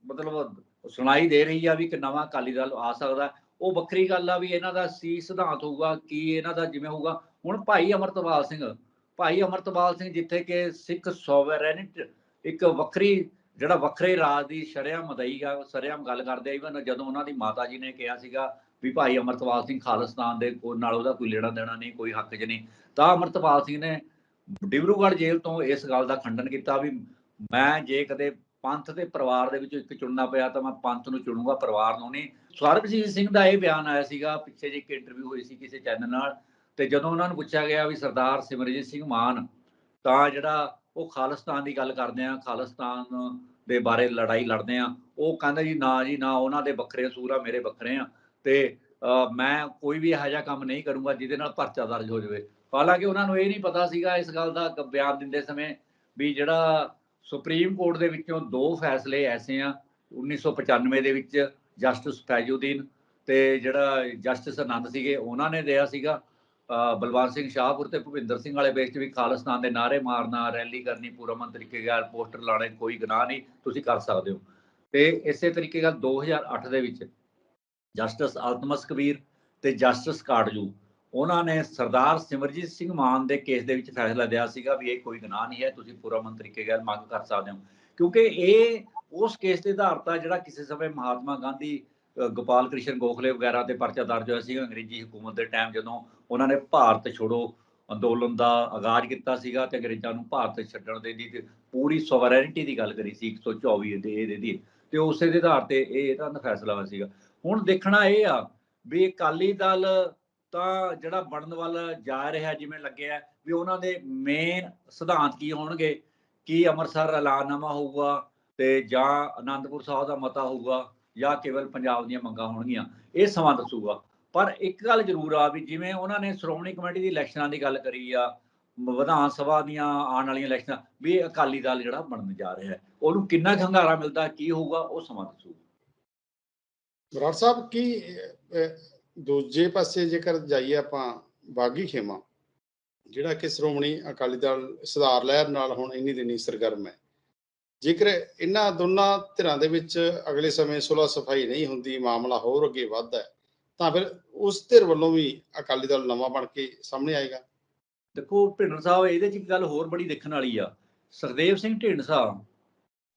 ਮਤਲਬ ਸੁਣਾਈ ਦੇ ਰਹੀ ਆ ਵੀ ਇੱਕ ਨਵਾਂ ਅਕਾਲੀ ਦਲ ਆ ਸਕਦਾ। ਉਹ ਵੱਖਰੀ ਗੱਲ ਆ ਵੀ ਇਹਨਾਂ ਦਾ ਸੀ ਸਿਧਾਂਤ ਹੋਊਗਾ ਕੀ ਇਹਨਾਂ ਦਾ ਜਿਵੇਂ ਹੋਊਗਾ। ਹੁਣ ਭਾਈ ਅਮਰਤਪਾਲ ਸਿੰਘ ਭਾਈ ਅਮਰਤਪਾਲ ਸਿੰਘ ਜਿੱਥੇ ਕਿ ਸਿੱਖ ਸੋਵਰੈਨਿਟ ਇੱਕ ਵੱਖਰੀ ਜਿਹੜਾ ਵੱਖਰੇ ਰਾਜ ਦੀ ਸ਼ਰਿਆਮ ਮਦਈ ਸ਼ਰਿਆਮ ਗੱਲ ਕਰਦੇ ਆ ਇਵਨ ਜਦੋਂ ਉਹਨਾਂ ਦੀ ਮਾਤਾ ਜੀ ਨੇ ਕਿਹਾ ਸੀਗਾ ਵੀ ਭਾਈ ਅਮਰਤਪਾਲ ਸਿੰਘ ਖਾਲਿਸਤਾਨ ਦੇ ਕੋਲ ਨਾਲ ਉਹਦਾ ਕੋਈ ਲੈਣਾ ਦੇਣਾ ਨਹੀਂ, ਕੋਈ ਹੱਕ 'ਚ ਨਹੀਂ, ਤਾਂ ਅਮਰਤਪਾਲ ਸਿੰਘ ਨੇ ਡਿਬਰੂਗੜ੍ਹ ਜੇਲ੍ਹ ਤੋਂ ਇਸ ਗੱਲ ਦਾ ਖੰਡਨ ਕੀਤਾ ਵੀ ਮੈਂ ਜੇ ਕਦੇ ਪੰਥ ਤੇ ਪਰਿਵਾਰ ਦੇ ਵਿੱਚੋਂ ਇੱਕ ਚੁਣਨਾ ਪਿਆ ਤਾਂ ਮੈਂ ਪੰਥ ਨੂੰ ਚੁਣੂੰਗਾ, ਪਰਿਵਾਰ ਨੂੰ ਨਹੀਂ। ਸਰਬਜੀਤ ਸਿੰਘ ਦਾ ਇਹ ਬਿਆਨ ਆਇਆ ਸੀਗਾ, ਪਿੱਛੇ ਜੇ ਇੱਕ ਇੰਟਰਵਿਊ ਹੋਈ ਸੀ ਕਿਸੇ ਚੈਨਲ ਨਾਲ, ਤੇ ਜਦੋਂ ਉਹਨਾਂ ਨੂੰ ਪੁੱਛਿਆ ਗਿਆ ਵੀ ਸਰਦਾਰ ਸਿਮਰਜੀਤ ਸਿੰਘ ਮਾਨ, ਤਾਂ ਜਿਹੜਾ ਉਹ ਖਾਲਿਸਤਾਨ ਦੀ ਗੱਲ ਕਰਦੇ ਆ ਖਾਲਿਸਤਾਨ ਦੇ ਬਾਰੇ ਲੜਾਈ ਲੜਦੇ ਆ ਉਹ ਕਹਿੰਦਾ ਜੀ, ਨਾ ਜੀ, ਨਾ ਉਹਨਾਂ ਦੇ ਵੱਖਰੇ ਸੂਰ ਆ, ਮੇਰੇ ਵੱਖਰੇ ਆ। ਤੇ ਮੈਂ ਕੋਈ ਵੀ ਇਹੋ ਜਿਹਾ ਕੰਮ ਨਹੀਂ ਕਰੂੰਗਾ ਜਿਹਦੇ ਨਾਲ ਪਰਚਾ ਦਰਜ ਹੋ ਜਾਵੇ। ਹਾਲਾਂਕਿ ਉਹਨਾਂ ਨੂੰ ਇਹ ਨਹੀਂ ਪਤਾ ਸੀਗਾ ਇਸ ਗੱਲ ਦਾ ਬਿਆਨ ਦਿੰਦੇ ਸਮੇਂ ਵੀ ਜਿਹੜਾ ਸੁਪਰੀਮ ਕੋਰਟ ਦੇ ਵਿੱਚੋਂ ਦੋ ਫੈਸਲੇ ਐਸੇ ਆ 1995 ਦੇ ਵਿੱਚ ਜਸਟਿਸ ਫੈਜੂਦੀਨ ਤੇ ਜਿਹੜਾ ਜਸਟਿਸ ਆਨੰਦ ਸੀਗੇ, ਉਹਨਾਂ ਨੇ ਦਿਆ ਸੀਗਾ। ਬਲਵੰਤ ਸਿੰਘ ਸ਼ਾਹਪੁਰ ਤੇ ਭੁਪਿੰਦਰ ਸਿੰਘ ਵਾਲੇ ਬੇਸ 'ਚ ਵੀ ਖਾਲਿਸਤਾਨ ਦੇ ਨਾਅਰੇ ਮਾਰਨਾ ਰੈਲੀ ਕਰਨੀ ਪੂਰਾ ਤਰੀਕੇ ਨਾਲ ਪੋਸਟਰ ਲਾਣੇ ਕੋਈ ਗੁਨਾਹ ਨਹੀਂ, ਤੁਸੀਂ ਕਰ ਸਕਦੇ ਹੋ। ਤੇ ਇਸੇ ਤਰੀਕੇ ਨਾਲ 2008 ਦੇ ਵਿੱਚ ਜਸਟਿਸ ਅਲਤਮਸ ਕਬੀਰ ਤੇ ਜਸਟਿਸ ਕਾਟਜੂ, ਉਹਨਾਂ ਨੇ ਸਰਦਾਰ ਸਿਮਰਜੀਤ ਸਿੰਘ ਮਾਨ ਦੇ ਕੇਸ ਦੇ ਵਿੱਚ ਫੈਸਲਾ ਦਿਆ ਸੀਗਾ ਵੀ ਇਹ ਕੋਈ ਗੁਨਾਹ ਨਹੀਂ ਹੈ, ਤੁਸੀਂ ਪੂਰਾ ਤਰੀਕੇ ਨਾਲ ਮੰਗ ਕਰ ਸਕਦੇ ਹੋ। ਕਿਉਂਕਿ ਇਹ ਉਸ ਕੇਸ ਦੇ ਆਧਾਰ ਤਾਂ ਜਿਹੜਾ ਕਿਸੇ ਸਮੇਂ ਮਹਾਤਮਾ ਗਾਂਧੀ ਗੋਪਾਲ ਕ੍ਰਿਸ਼ਨ ਗੋਖਲੇ ਵਗੈਰਾ ਤੇ ਪਰਚਾ ਦਰਜ ਹੋਇਆ ਸੀ ਅੰਗਰੇਜ਼ੀ ਹਕੂਮਤ ਦੇ ਟਾਈਮ ਜਦੋਂ ਉਹਨਾਂ ਨੇ ਭਾਰਤ ਛੋੜੋ ਅੰਦੋਲਨ ਦਾ ਆਗਾਜ਼ ਕੀਤਾ ਸੀਗਾ ਤੇ ਅੰਗਰੇਜ਼ਾਂ ਨੂੰ ਭਾਰਤ ਛੱਡਣ ਦੇ ਦੀ ਪੂਰੀ ਸੋਵਰੈਨਿਟੀ ਦੀ ਗੱਲ ਕਰੀ ਸੀ 124 ਦੇ, ਇਹਦੇ ਦੀ। ਤੇ ਉਸੇ ਦੇ ਆਧਾਰ ਤੇ ਇਹ ਇਹਦਾ ਫੈਸਲਾ ਹੋਇਆ ਸੀਗਾ। ਹੁਣ ਦੇਖਣਾ ਇਹ ਆ ਵੀ ਅਕਾਲੀ ਦਲ ਤਾਂ ਜਿਹੜਾ ਬਣਨ ਵੱਲ ਜਾ ਰਿਹਾ, ਜਿਵੇਂ ਲੱਗਿਆ ਵੀ ਉਹਨਾਂ ਦੇ ਮੇਨ ਸਿਧਾਂਤ ਕੀ ਹੋਣਗੇ? ਕੀ ਅੰਮ੍ਰਿਤਸਰ ਐਲਾਨਨਾਮਾ ਹੋਊਗਾ ਤੇ ਜਾਂ ਆਨੰਦਪੁਰ ਸਾਹਿਬ ਦਾ ਮਤਾ ਹੋਊਗਾ? ਜਾਂ ਕੇਵਲ ਪੰਜਾਬ ਦੀਆਂ ਮੰਗਾਂ ਹੋਣਗੀਆਂ, ਇਹ ਸਮਾਂ ਦੱਸੂਗਾ। ਪਰ ਇੱਕ ਗੱਲ ਜ਼ਰੂਰ ਆ ਵੀ ਜਿਵੇਂ ਉਹਨਾਂ ਨੇ ਸ਼੍ਰੋਮਣੀ ਕਮੇਟੀ ਦੀ ਇਲੈਕਸ਼ਨਾਂ ਦੀ ਗੱਲ ਕਰੀ ਆ ਵਿਧਾਨ ਸਭਾ ਦੀਆਂ ਆਉਣ ਵਾਲੀਆਂ ਇਲੈਕਸ਼ਨਾਂ, ਵੀ ਇਹ ਅਕਾਲੀ ਦਲ ਜਿਹੜਾ ਬਣਨ ਜਾ ਰਿਹਾ ਹੈ। ਉਹਨੂੰ ਕਿੰਨਾ ਕੁ ਹੰਗਾਰਾ ਮਿਲਦਾ, ਕੀ ਹੋਊਗਾ, ਉਹ ਸਮਾਂ ਦੱਸੂਗਾ। ਬਰਾੜ ਸਾਹਿਬ, ਕੀ ਦੂਜੇ ਪਾਸੇ ਜੇਕਰ ਜਾਈਏ ਆਪਾਂ ਬਾਗੀ ਖੇਮਾ, ਜਿਹੜਾ ਕਿ ਸ਼੍ਰੋਮਣੀ ਅਕਾਲੀ ਦਲ ਸੁਧਾਰ ਲਹਿਰ ਨਾਲ ਹੁਣ ਇੰਨੀ ਦਿਨੀ ਸਰਗਰਮ ਹੈ ਜੇਕਰ ਇਹਨਾਂ ਦੋਨਾਂ ਧਿਰਾਂ ਦੇ ਵਿੱਚ ਅਗਲੇ ਸਮੇਂ ਸੁਲਹ ਸਫ਼ਾਈ ਨਹੀਂ ਹੁੰਦੀ, ਮਾਮਲਾ ਹੋਰ ਅੱਗੇ ਵੱਧਦਾ ਹੈ, ਤਾਂ ਫਿਰ ਉਸ ਧਿਰ ਵੱਲੋਂ ਵੀ ਅਕਾਲੀ ਦਲ ਨਵਾਂ ਬਣ ਕੇ ਸਾਹਮਣੇ ਆਏਗਾ। ਦੇਖੋ ਢਿੰਡਰ ਸਾਹਿਬ ਇਹਦੇ ਚ ਇੱਕ ਗੱਲ ਹੋਰ ਬੜੀ ਦੇਖਣ ਵਾਲੀ ਆ। ਸਰਦੇਵ ਸਿੰਘ ਢਿੰਡਸਾ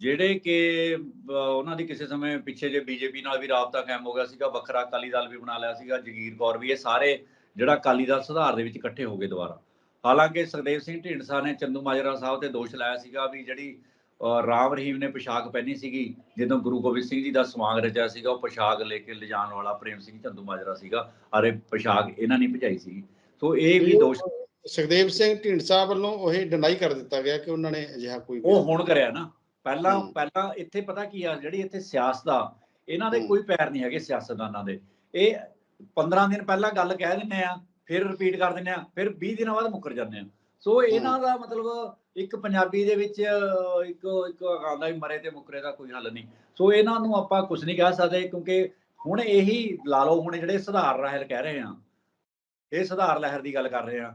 ਜਿਹੜੇ ਕਿ ਉਹਨਾਂ ਦੀ ਕਿਸੇ ਸਮੇਂ ਪਿੱਛੇ ਜੇ ਬੀਜੇਪੀ ਨਾਲ ਵੀ ਰਾਬਤਾ ਕਾਇਮ ਹੋ ਗਿਆ ਸੀਗਾ, ਵੱਖਰਾ ਅਕਾਲੀ ਦਲ ਵੀ ਬਣਾ ਲਿਆ ਸੀਗਾ, ਜਗੀਰ ਕੌਰ ਵੀ, ਇਹ ਸਾਰੇ ਜਿਹੜਾ ਅਕਾਲੀ ਦਲ ਸੁਧਾਰ ਦੇ ਵਿੱਚ ਇਕੱਠੇ ਹੋ ਗਏ ਦੁਬਾਰਾ। ਹਾਲਾਂਕਿ ਸਰਦੇਵ ਸਿੰਘ ਢੀਂਡਸਾ ਨੇ ਚੰਦੂ ਮਾਜਰਾ ਸਾਹਿਬ ਤੇ ਦੋਸ਼ ਲਾਇਆ ਸੀਗਾ ਵੀ ਜਿਹੜੀ ਰਾਮ ਰਹੀਮ ਨੇ ਪੋਸ਼ਾਕ ਪਹਿਨੀ ਸੀਗੀ ਜਦੋਂ ਗੁਰੂ ਗੋਬਿੰਦ ਸਿੰਘ ਜੀ ਦਾ ਸਵਾਂਗ ਰਚਿਆ ਸੀਗਾ ਉਹ ਪੋਸ਼ਾਕ ਲੈ ਕੇ ਲਿਜਾਣ ਵਾਲਾ ਪ੍ਰੇਮ ਸਿੰਘ ਚੰਦੂ ਮਾਜਰਾ ਸੀਗਾ ਅਰੇ ਪੋਸ਼ਾਕ ਇਹਨਾਂ ਨੇ ਭਜਾਈ ਸੀ ਸੋ ਇਹ ਵੀ ਦੋਸ਼ ਸੁਖਦੇਵ ਸਿੰਘ ਢੀਂਡਸਾ ਵੱਲੋਂ ਉਹ ਡਿਨਾਈ ਕਰ ਦਿੱਤਾ ਗਿਆ ਕਿ ਉਹਨਾਂ ਨੇ ਅਜਿਹਾ ਕੋਈ ਉਹ ਹੁਣ ਕਰਿਆ ਨਾ ਪਹਿਲਾਂ। ਪਹਿਲਾਂ ਇੱਥੇ ਪਤਾ ਕੀ ਆ ਜਿਹੜੀ ਇੱਥੇ ਸਿਆਸਤ ਆ ਇਹਨਾਂ ਦੇ। ਕੋਈ ਪੈਰ ਨਹੀਂ ਹੈਗੇ ਸਿਆਸਤਦਾਨਾਂ ਦੇ ਇਹ 15 ਦਿਨ ਪਹਿਲਾਂ ਗੱਲ ਕਹਿ ਦਿੰਦੇ ਆ ਫਿਰ ਰਿਪੀਟ ਕਰ ਦਿੰਦੇ ਆ ਫਿਰ 20 ਦਿਨਾਂ ਬਾਅਦ ਮੁੱਕਰ ਜਾਂਦੇ ਆ ਸੋ ਇਹਨਾਂ ਦਾ ਮਤਲਬ ਇੱਕ ਪੰਜਾਬੀ ਦੇ ਵਿੱਚ ਇੱਕ ਇੱਕ ਆਉਂਦਾ ਵੀ ਮਰੇ ਤੇ ਮੁੱਕਰੇ ਦਾ ਕੋਈ ਹੱਲ ਨਹੀਂ। ਸੋ ਇਹਨਾਂ ਨੂੰ ਆਪਾਂ ਕੁਝ ਨਹੀਂ ਕਹਿ ਸਕਦੇ ਕਿਉਂਕਿ ਹੁਣ ਇਹੀ ਲਾ ਲਓ ਹੁਣ ਜਿਹੜੇ ਸੁਧਾਰ ਲਹਿਰ ਕਹਿ ਰਹੇ ਆ ਇਹ ਸੁਧਾਰ ਲਹਿਰ ਦੀ ਗੱਲ ਕਰ ਰਹੇ ਆ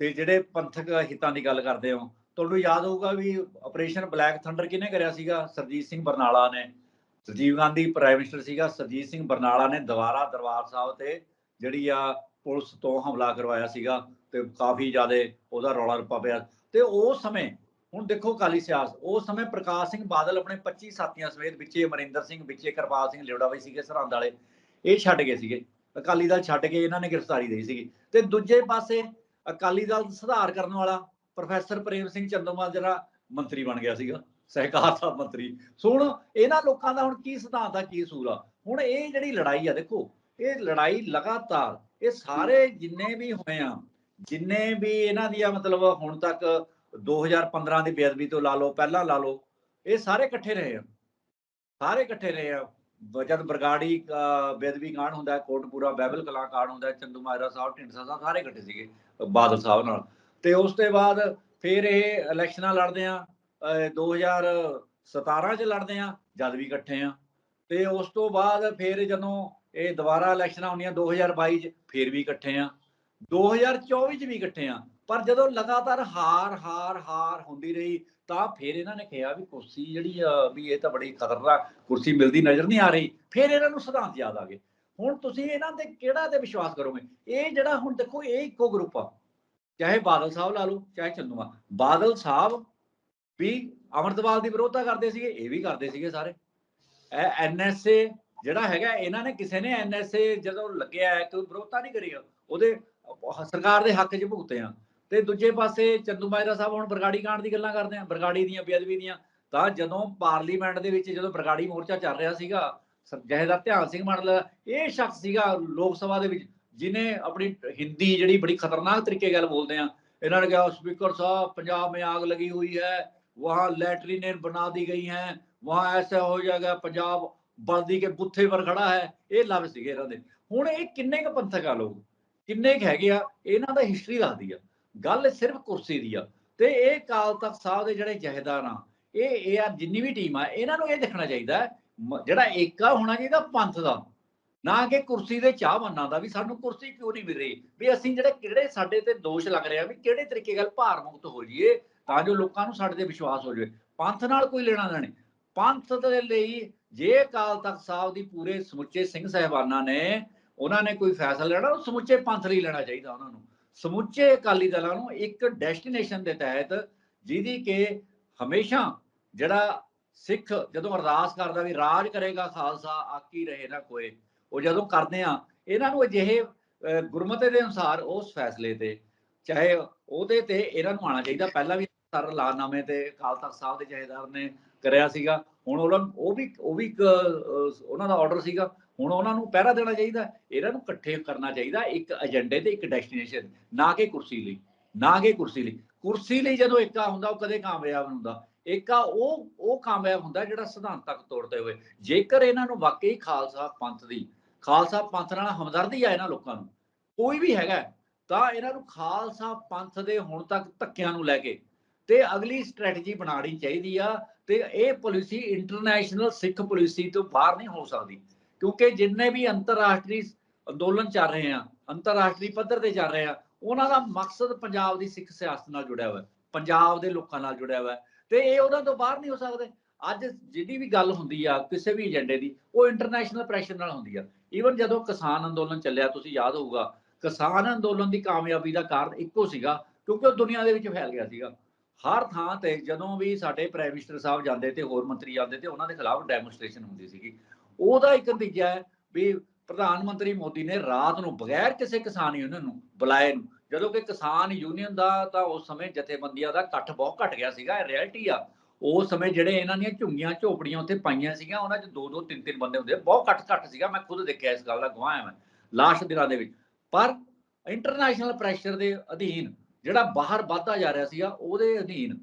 ਤੇ ਜਿਹੜੇ ਪੰਥਕ ਹਿੱਤਾਂ ਦੀ ਗੱਲ ਕਰਦੇ ਹੋ ਤੁਹਾਨੂੰ ਯਾਦ ਹੋਊਗਾ ਵੀ ਆਪਰੇਸ਼ਨ ਬਲੈਕ ਥੰਡਰ ਕਿਹਨੇ ਕਰਿਆ ਸੀਗਾ? ਸਰਜੀਤ ਸਿੰਘ ਬਰਨਾਲਾ ਨੇ। ਸਰਜੀਵ ਗਾਂਧੀ ਪ੍ਰਾਈਮ ਮਿਨਿਸਟਰ ਸੀਗਾ ਸਰਜੀਤ ਸਿੰਘ ਬਰਨਾਲਾ ਨੇ ਦੁਬਾਰਾ ਦਰਬਾਰ ਸਾਹਿਬ ਤੇ ਜਿਹੜੀ ਆ ਪੁਲਿਸ ਤੋਂ ਹਮਲਾ ਕਰਵਾਇਆ ਸੀਗਾ। ਤੇ ਕਾਫੀ ਜ਼ਿਆਦਾ ਉਹਦਾ ਰੌਲਾ ਰੱਪਾ ਪਿਆ। ਤੇ ਉਸ ਸਮੇਂ, ਹੁਣ ਦੇਖੋ ਕਾਲੀ ਸਿਆਸ ਉਸ ਸਮੇਂ ਪ੍ਰਕਾਸ਼ ਸਿੰਘ ਬਾਦਲ ਆਪਣੇ 25 ਸਾਥੀਆਂ ਸਮੇਤ ਵਿੱਚੇ ਅਮਰਿੰਦਰ ਸਿੰਘ, ਵਿੱਚੇ ਕਿਰਪਾਲ ਸਿੰਘ ਲਿਵੜਾ ਵੀ ਸੀਗੇ, ਸਰਹੰਦ ਵਾਲੇ। ਇਹ ਛੱਡ ਗਏ ਸੀਗੇ। ਅਕਾਲੀ ਦਲ ਛੱਡ ਕੇ ਇਹਨਾਂ ਨੇ ਗ੍ਰਿਫਤਾਰੀ ਦੇਈ ਸੀਗੀ। ਤੇ ਦੂਜੇ ਪਾਸੇ ਅਕਾਲੀ ਦਲ ਸੁਧਾਰ ਕਰਨ ਵਾਲਾ ਪ੍ਰੋਫੈਸਰ ਪ੍ਰੇਮ ਸਿੰਘ ਚੰਦੂਮਾਜਰਾ ਮੰਤਰੀ ਬਣ ਗਿਆ ਸੀਗਾ, ਸਹਿਕਾਰ ਸਹਿਕਾਰਤਾ ਮੰਤਰੀ। ਸੋ ਹੁਣ ਇਹਨਾਂ ਲੋਕਾਂ ਦਾ ਹੁਣ ਕੀ ਸਿਧਾਂਤ ਆ, ਕੀ ਅਸੂਲ ਆ? ਹੁਣ ਇਹ ਜਿਹੜੀ ਲੜਾਈ ਆ, ਦੇਖੋ, ਇਹ ਲੜਾਈ ਲਗਾਤਾਰ, ਇਹ ਸਾਰੇ ਜਿੰਨੇ ਵੀ ਹੋਏ ਆ ਜਿੰਨੇ ਵੀ ਇਹਨਾਂ ਦੀਆਂ ਮਤਲਬ ਹੁਣ ਤੱਕ 2015 ਦੀ ਬੇਅਦਬੀ ਤੋਂ ਲਾ ਲਓ ਪਹਿਲਾਂ ਲਾ ਲਓ ਇਹ ਸਾਰੇ ਇਕੱਠੇ ਰਹੇ ਆ। ਸਾਰੇ ਇਕੱਠੇ ਰਹੇ ਆ। ਜਦ ਬਰਗਾੜੀ ਅਹ, ਬੇਅਦਬੀ ਕਾਂਡ ਹੁੰਦਾ ਹੈ, ਕੋਟਪੂਰਾ ਬਾਈਬਲ ਕਲਾ ਕਾਂਡ ਹੁੰਦਾ ਹੈ, ਚੰਦੂ ਮਾਜਰਾ ਸਾਹਿਬ ਢਿੰਡਸਾ ਸਾਹਿਬ ਸਾਰੇ ਇਕੱਠੇ ਸੀਗੇ ਬਾਦਲ ਸਾਹਿਬ ਨਾਲ। ਤੇ ਉਸ ਤੋਂ ਬਾਅਦ ਫਿਰ ਇਹ ਇਲੈਕਸ਼ਨਾਂ ਲੜਦੇ ਆ ਅਹ, 2017 ਚ ਲੜਦੇ ਆ ਜਦ ਵੀ ਇਕੱਠੇ ਆ। ਤੇ ਉਸ ਤੋਂ ਬਾਅਦ ਫਿਰ ਜਦੋਂ ਇਹ ਦੁਬਾਰਾ ਇਲੈਕਸ਼ਨਾਂ ਹੋਣੀਆਂ 2022 ਚ ਫਿਰ ਵੀ ਇਕੱਠੇ ਆ। 2024 ਚ ਵੀ ਇਕੱਠੇ ਆ, ਪਰ ਜਦੋਂ ਲਗਾਤਾਰ ਹਾਰ ਹਾਰ ਹਾਰ ਹੁੰਦੀ ਰਹੀ, ਤਾਂ ਫਿਰ ਇਹਨਾਂ ਨੇ ਕਿਹਾ ਵੀ ਕੁਰਸੀ ਜਿਹੜੀ ਆ, ਵੀ ਇਹ ਤਾਂ ਬੜੀ ਖਤਰਨਾਕ ਕੁਰਸੀ ਮਿਲਦੀ ਨਜ਼ਰ ਨਹੀਂ ਆ ਰਹੀ, ਫਿਰ ਇਹਨਾਂ ਨੂੰ ਸਿਧਾਂਤ ਯਾਦ ਆ ਗਏ। ਹੁਣ ਤੁਸੀਂ ਇਹਨਾਂ ਤੇ ਕਿਹੜਾ ਤੇ ਵਿਸ਼ਵਾਸ ਕਰੋਗੇ? ਇਹ ਜਿਹੜਾ ਹੁਣ ਦੇਖੋ, ਇਹ ਇੱਕੋ ਗਰੁੱਪ ਆ। ਚਾਹੇ ਬਾਦਲ ਸਾਹਿਬ ਲਾ ਲਓ, ਚਾਹੇ ਚੰਦੂਮਾ ਬਾਦਲ ਸਾਹਿਬ ਵੀ ਅਮਰਤਪਾਲ ਦੀ ਵਿਰੋਧਤਾ ਕਰਦੇ ਸੀਗੇ, ਇਹ ਵੀ ਕਰਦੇ ਸੀਗੇ ਸਾਰੇ। ਇਹ ਐਨਐਸਏ ਜਿਹੜਾ ਹੈਗਾ, ਇਹਨਾਂ ਨੇ ਕਿਸੇ ਨੇ ਐਨਐਸਏ ਜਦੋਂ ਲੱਗਿਆ, ਕੋਈ ਵਿਰੋਧਤਾ ਨਹੀਂ ਕਰੀ ਉਹਦੇ ਸਰਕਾਰ ਦੇ ਹੱਕ 'ਚ ਭੁਗਤੇ ਆ ਤੇ ਦੂਜੇ ਪਾਸੇ ਚੰਦੂ ਮਾਜਰਾ ਸਾਹਿਬ ਹੁਣ ਬਰਗਾੜੀ ਕਾਂਡ ਦੀ ਗੱਲਾਂ ਕਰਦੇ ਆ ਬਰਗਾੜੀ ਦੀਆਂ ਬੇਅਦਬੀ ਦੀਆਂ ਤਾਂ ਜਦੋਂ ਪਾਰਲੀਮੈਂਟ ਦੇ ਵਿੱਚ ਜਦੋਂ ਬਰਗਾੜੀ ਮੋਰਚਾ ਚੱਲ ਰਿਹਾ ਸੀਗਾ ਸ- ਜਥੇਦਾਰ ਧਿਆਨ ਸਿੰਘ ਮੰਡਲ ਇਹ ਸ਼ਖਸ ਸੀਗਾ ਲੋਕ ਸਭਾ ਦੇ ਵਿੱਚ ਜਿਨੇ ਆਪਣੀ ਹਿੰਦੀ ਜਿਹੜੀ ਬੜੀ ਖਤਰਨਾਕ ਤਰੀਕੇ ਗੱਲ ਬੋਲਦੇ ਆ ਇਹਨਾਂ ਨੇ ਕਿਹਾ ਸਪੀਕਰ ਸਾਹਿਬ पंजाब में आग लगी हुई है वहां लैट्रिनें बना दी गई हैं वहां ऐसा हो जाएगा पंजाब ਬਲਦੀ ਕੇ ਬੁੱਥੇ ਪਰ ਖੜਾ ਹੈ ਇਹ ਲਫ਼ਜ਼ ਸੀਗੇ ਇਹਨਾਂ ਦੇ ਹੁਣ ਇਹ ਕਿੰਨੇ ਕੁ ਪੰਥਕ ਆ ਲੋਕ ਕਿੰਨੇ ਕੁ ਹੈਗੇ ਆ, ਇਹਨਾਂ ਦਾ ਹਿਸਟਰੀ ਦੱਸਦੀ ਆ। ਗੱਲ ਸਿਰਫ ਕੁਰਸੀ ਦੀ ਆ। ਤੇ ਇਹ ਕਾਲ ਤਖਤ ਸਾਹਿਬ ਦੇ ਜਿਹੜੇ ਜਹੇਦਾਰ ਆ, ਇਹ ਇਹ ਆ ਜਿੰਨੀ ਵੀ ਟੀਮ ਆ, ਇਹਨਾਂ ਨੂੰ ਇਹ ਦੇਖਣਾ ਚਾਹੀਦਾ ਜਿਹੜਾ ਏਕਾ ਹੋਣਾ ਚਾਹੀਦਾ ਪੰਥ ਦਾ। ਨਾ ਕਿ ਕੁਰਸੀ ਦੇ ਚਾਹਵਾਨਾਂ ਦਾ ਵੀ ਸਾਨੂੰ ਕੁਰਸੀ ਕਿਉਂ ਨਹੀਂ ਮਿਲ ਰਹੀ? ਵੀ ਅਸੀਂ ਜਿਹੜੇ, ਕਿਹੜੇ ਸਾਡੇ ਤੇ ਦੋਸ਼ ਲੱਗ ਰਿਹਾ ਵੀ ਕਿਹੜੇ ਤਰੀਕੇ ਗੱਲ ਭਾਰ ਮੁਕਤ ਹੋ ਜਾਈਏ, ਤਾਂ ਜੋ ਲੋਕਾਂ ਨੂੰ ਸਾਡੇ ਤੇ ਵਿਸ਼ਵਾਸ ਹੋ ਜਾਵੇ। ਪੰਥ ਨਾਲ ਕੋਈ ਲੈਣਾ ਦੇਣਾ ਪੰਥ ਦੇ ਲਈ ਜੇ ਅਕਾਲ ਤਖਤ ਸਾਹਿਬ ਦੀ ਪੂਰੇ ਸਮੁੱਚੇ ਸਿੰਘ ਸਹਿਬਾਨਾਂ ਨੇ ਉਹਨਾਂ ਨੇ ਕੋਈ ਫੈਸਲਾ ਲੈਣਾ ਉਹ ਸਮੁੱਚੇ ਪੰਥ ਲਈ ਲੈਣਾ ਚਾਹੀਦਾ ਉਹਨਾਂ ਨੂੰ। ਸਮੁੱਚੇ ਅਕਾਲੀ ਦਲਾਂ ਨੂੰ ਇੱਕ ਡੈਸਟੀਨੇਸ਼ਨ ਦੇ ਤਹਿਤ ਜਿਹਦੀ ਕਿ ਹਮੇਸ਼ਾ ਜਿਹੜਾ ਸਿੱਖ ਜਦੋਂ ਅਰਦਾਸ ਕਰਦਾ ਵੀ ਰਾਜ ਕਰੇਗਾ ਖਾਲਸਾ ਆਕੀ ਰਹੇ ਨਾ ਕੋਏ ਉਹ ਜਦੋਂ ਕਰਦੇ ਆ ਇਹਨਾਂ ਨੂੰ ਅਜਿਹੇ ਅਹ, ਗੁਰਮਤਿ ਦੇ ਅਨੁਸਾਰ ਉਸ ਫੈਸਲੇ ਤੇ ਚਾਹੇ ਉਹਦੇ ਤੇ ਇਹਨਾਂ ਨੂੰ ਆਣਾ ਚਾਹੀਦਾ। ਪਹਿਲਾਂ ਵੀ ਸਰ ਲਾਨਾਮੇ ਤੇ ਅਕਾਲ ਤਖਤ ਸਾਹਿਬ ਦੇ ਜਹੇਦਾਰ ਨੇ ਕਰਿਆ ਸੀਗਾ। ਹੁਣ ਉਹਨਾਂ ਨੂੰ- ਉਹ ਵੀ ਉਹ ਵੀ ਇੱਕ ਉਹਨਾਂ ਦਾ ਆਰਡਰ ਸੀਗਾ। ਹੁਣ ਉਹਨਾਂ ਨੂੰ ਪਹਿਰਾ ਦੇਣਾ ਚਾਹੀਦਾ, ਇਹਨਾਂ ਨੂੰ ਇਕੱਠੇ ਕਰਨਾ ਚਾਹੀਦਾ, ਇੱਕ ਏਜੰਡੇ ਤੇ ਇੱਕ ਡੈਸਟੀਨੇਸ਼ਨ ਨਾ ਕਿ ਕੁਰਸੀ ਲਈ, ਨਾ ਕਿ ਕੁਰਸੀ ਲਈ। ਕੁਰਸੀ ਲਈ ਜਦੋਂ ਏਕਾ ਹੁੰਦਾ, ਉਹ ਕਦੇ ਕਾਮਯਾਬ ਨਹੀਂ ਹੁੰਦਾ। ਏਕਾ ਉਹ ਉਹ ਕਾਮਯਾਬ ਹੁੰਦਾ ਜਿਹੜਾ ਸਿਧਾਂਤਕ ਤੋੜਦੇ ਹੋਏ। ਜੇਕਰ ਇਹਨਾਂ ਨੂੰ ਵਾਕਈ ਖਾਲਸਾ ਪੰਥ ਦੀ, ਖਾਲਸਾ ਪੰਥ ਨਾਲ ਹਮਦਰਦੀ ਆ ਇਹਨਾਂ ਲੋਕਾਂ ਨੂੰ, ਕੋਈ ਵੀ ਹੈਗਾ, ਤਾਂ ਇਹਨਾਂ ਨੂੰ ਖਾਲਸਾ ਪੰਥ ਦੇ ਹੁਣ ਤੱਕ ਧੱਕਿਆਂ ਨੂੰ ਲੈ ਕੇ ਤੇ ਅਗਲੀ ਸਟ੍ਰੈਟਜੀ ਬਣਾਉਣੀ ਚਾਹੀਦੀ ਆ ਤੇ ਇਹ ਪਾਲਿਸੀ ਇੰਟਰਨੈਸ਼ਨਲ ਸਿੱਖ ਪਾਲਿਸੀ ਤੋਂ ਬਾਹਰ ਨਹੀਂ ਹੋ ਸਕਦੀ। ਕਿਉਂਕਿ ਜਿੰਨੇ ਵੀ ਅੰਤਰਰਾਸ਼ਟਰੀ ਅੰਦੋਲਨ ਚੱਲ ਰਹੇ ਆ, ਅੰਤਰਰਾਸ਼ਟਰੀ ਪੱਧਰ ਤੇ ਚੱਲ ਰਹੇ ਆ, ਉਹਨਾਂ ਦਾ ਮਕਸਦ ਪੰਜਾਬ ਦੀ ਸਿੱਖ ਸਿਆਸਤ ਨਾਲ ਜੁੜਿਆ ਹੋਇਆ, ਪੰਜਾਬ ਦੇ ਲੋਕਾਂ ਨਾਲ ਜੁੜਿਆ ਹੋਇਆ। ਤੇ ਇਹ ਉਹਨਾਂ ਤੋਂ ਬਾਹਰ ਨਹੀਂ ਹੋ ਸਕਦੇ। ਅੱਜ ਜਿਹੜੀ ਵੀ ਗੱਲ ਹੁੰਦੀ ਆ, ਕਿਸੇ ਵੀ ਏਜੰਡੇ ਦੀ, ਉਹ ਇੰਟਰਨੈਸ਼ਨਲ ਪ੍ਰੈਸ਼ਰ ਨਾਲ ਹੁੰਦੀ ਆ। ਈਵਨ ਜਦੋਂ ਕਿਸਾਨ ਅੰਦੋਲਨ ਚੱਲਿਆ, ਤੁਸੀਂ ਯਾਦ ਹੋਊਗਾ, ਕਿਸਾਨ ਅੰਦੋਲਨ ਦੀ ਕਾਮਯਾਬੀ ਦਾ ਕਾਰਨ ਇੱਕੋ ਸੀਗਾ, ਕਿਉਂਕਿ ਉਹ ਦੁਨੀਆ ਦੇ ਵਿੱਚ ਫੈਲ ਗਿਆ ਸੀਗਾ। ਹਰ ਥਾਂ ਤੇ ਜਦੋਂ ਵੀ ਸਾਡੇ ਪ੍ਰਾਈਮ ਮਿਨਿਸਟਰ ਸਾਹਿਬ ਜਾਂਦੇ ਤੇ ਹੋਰ ਮੰਤਰੀ ਜਾਂਦੇ ਤੇ ਉਹਨਾਂ ਦੇ ਖਿਲਾਫ ਡੈਮੋਨਸਟ੍ਰੇਸ਼ਨ ਹੁੰਦੀ ਸੀਗੀ। ਉਹਦਾ ਇੱਕ ਨਤੀਜਾ ਹੈ ਵੀ ਪ੍ਰਧਾਨ ਮੰਤਰੀ ਮੋਦੀ ਨੇ ਰਾਤ ਨੂੰ ਬਗੈਰ ਕਿਸੇ ਕਿਸਾਨ ਯੂਨੀਅਨ ਨੂੰ ਬੁਲਾਏ ਨੂੰ, ਜਦੋਂ ਕਿ ਕਿਸਾਨ ਯੂਨੀਅਨ ਦਾ ਤਾਂ ਉਸ ਸਮੇਂ ਜਥੇਬੰਦੀਆਂ ਦਾ ਇਕੱਠ ਬਹੁਤ ਘਟ ਗਿਆ ਸੀਗਾ, ਇਹ ਰਿਐਲਿਟੀ ਆ। ਉਸ ਸਮੇਂ ਜਿਹੜੇ ਇਹਨਾਂ ਦੀਆਂ ਝੁੰਗੀਆਂ ਝੋਪੜੀਆਂ ਉੱਥੇ ਪਾਈਆਂ ਸੀਗੀਆਂ, ਉਹਨਾਂ 'ਚ ਦੋ ਦੋ, ਤਿੰਨ ਤਿੰਨ ਬੰਦੇ ਹੁੰਦੇ ਬਹੁਤ ਘੱਟ ਘੱਟ ਸੀਗਾ, ਮੈਂ ਖੁਦ ਦੇਖਿਆ ਇਸ ਗੱਲ ਦਾ, ਗਵਾਹ ਹਾਂ ਮੈਂ, ਲਾਸਟ ਦਿਨਾਂ ਦੇ ਵਿੱਚ। ਪਰ ਇੰਟਰਨੈਸ਼ਨਲ ਪ੍ਰੈਸ਼ਰ ਦੇ ਅਧੀਨ ਜਿਹੜਾ ਬਾਹਰ ਵੱਧਦਾ ਜਾ ਰਿਹਾ ਸੀਗਾ, ਉਹਦੇ ਅਧੀਨ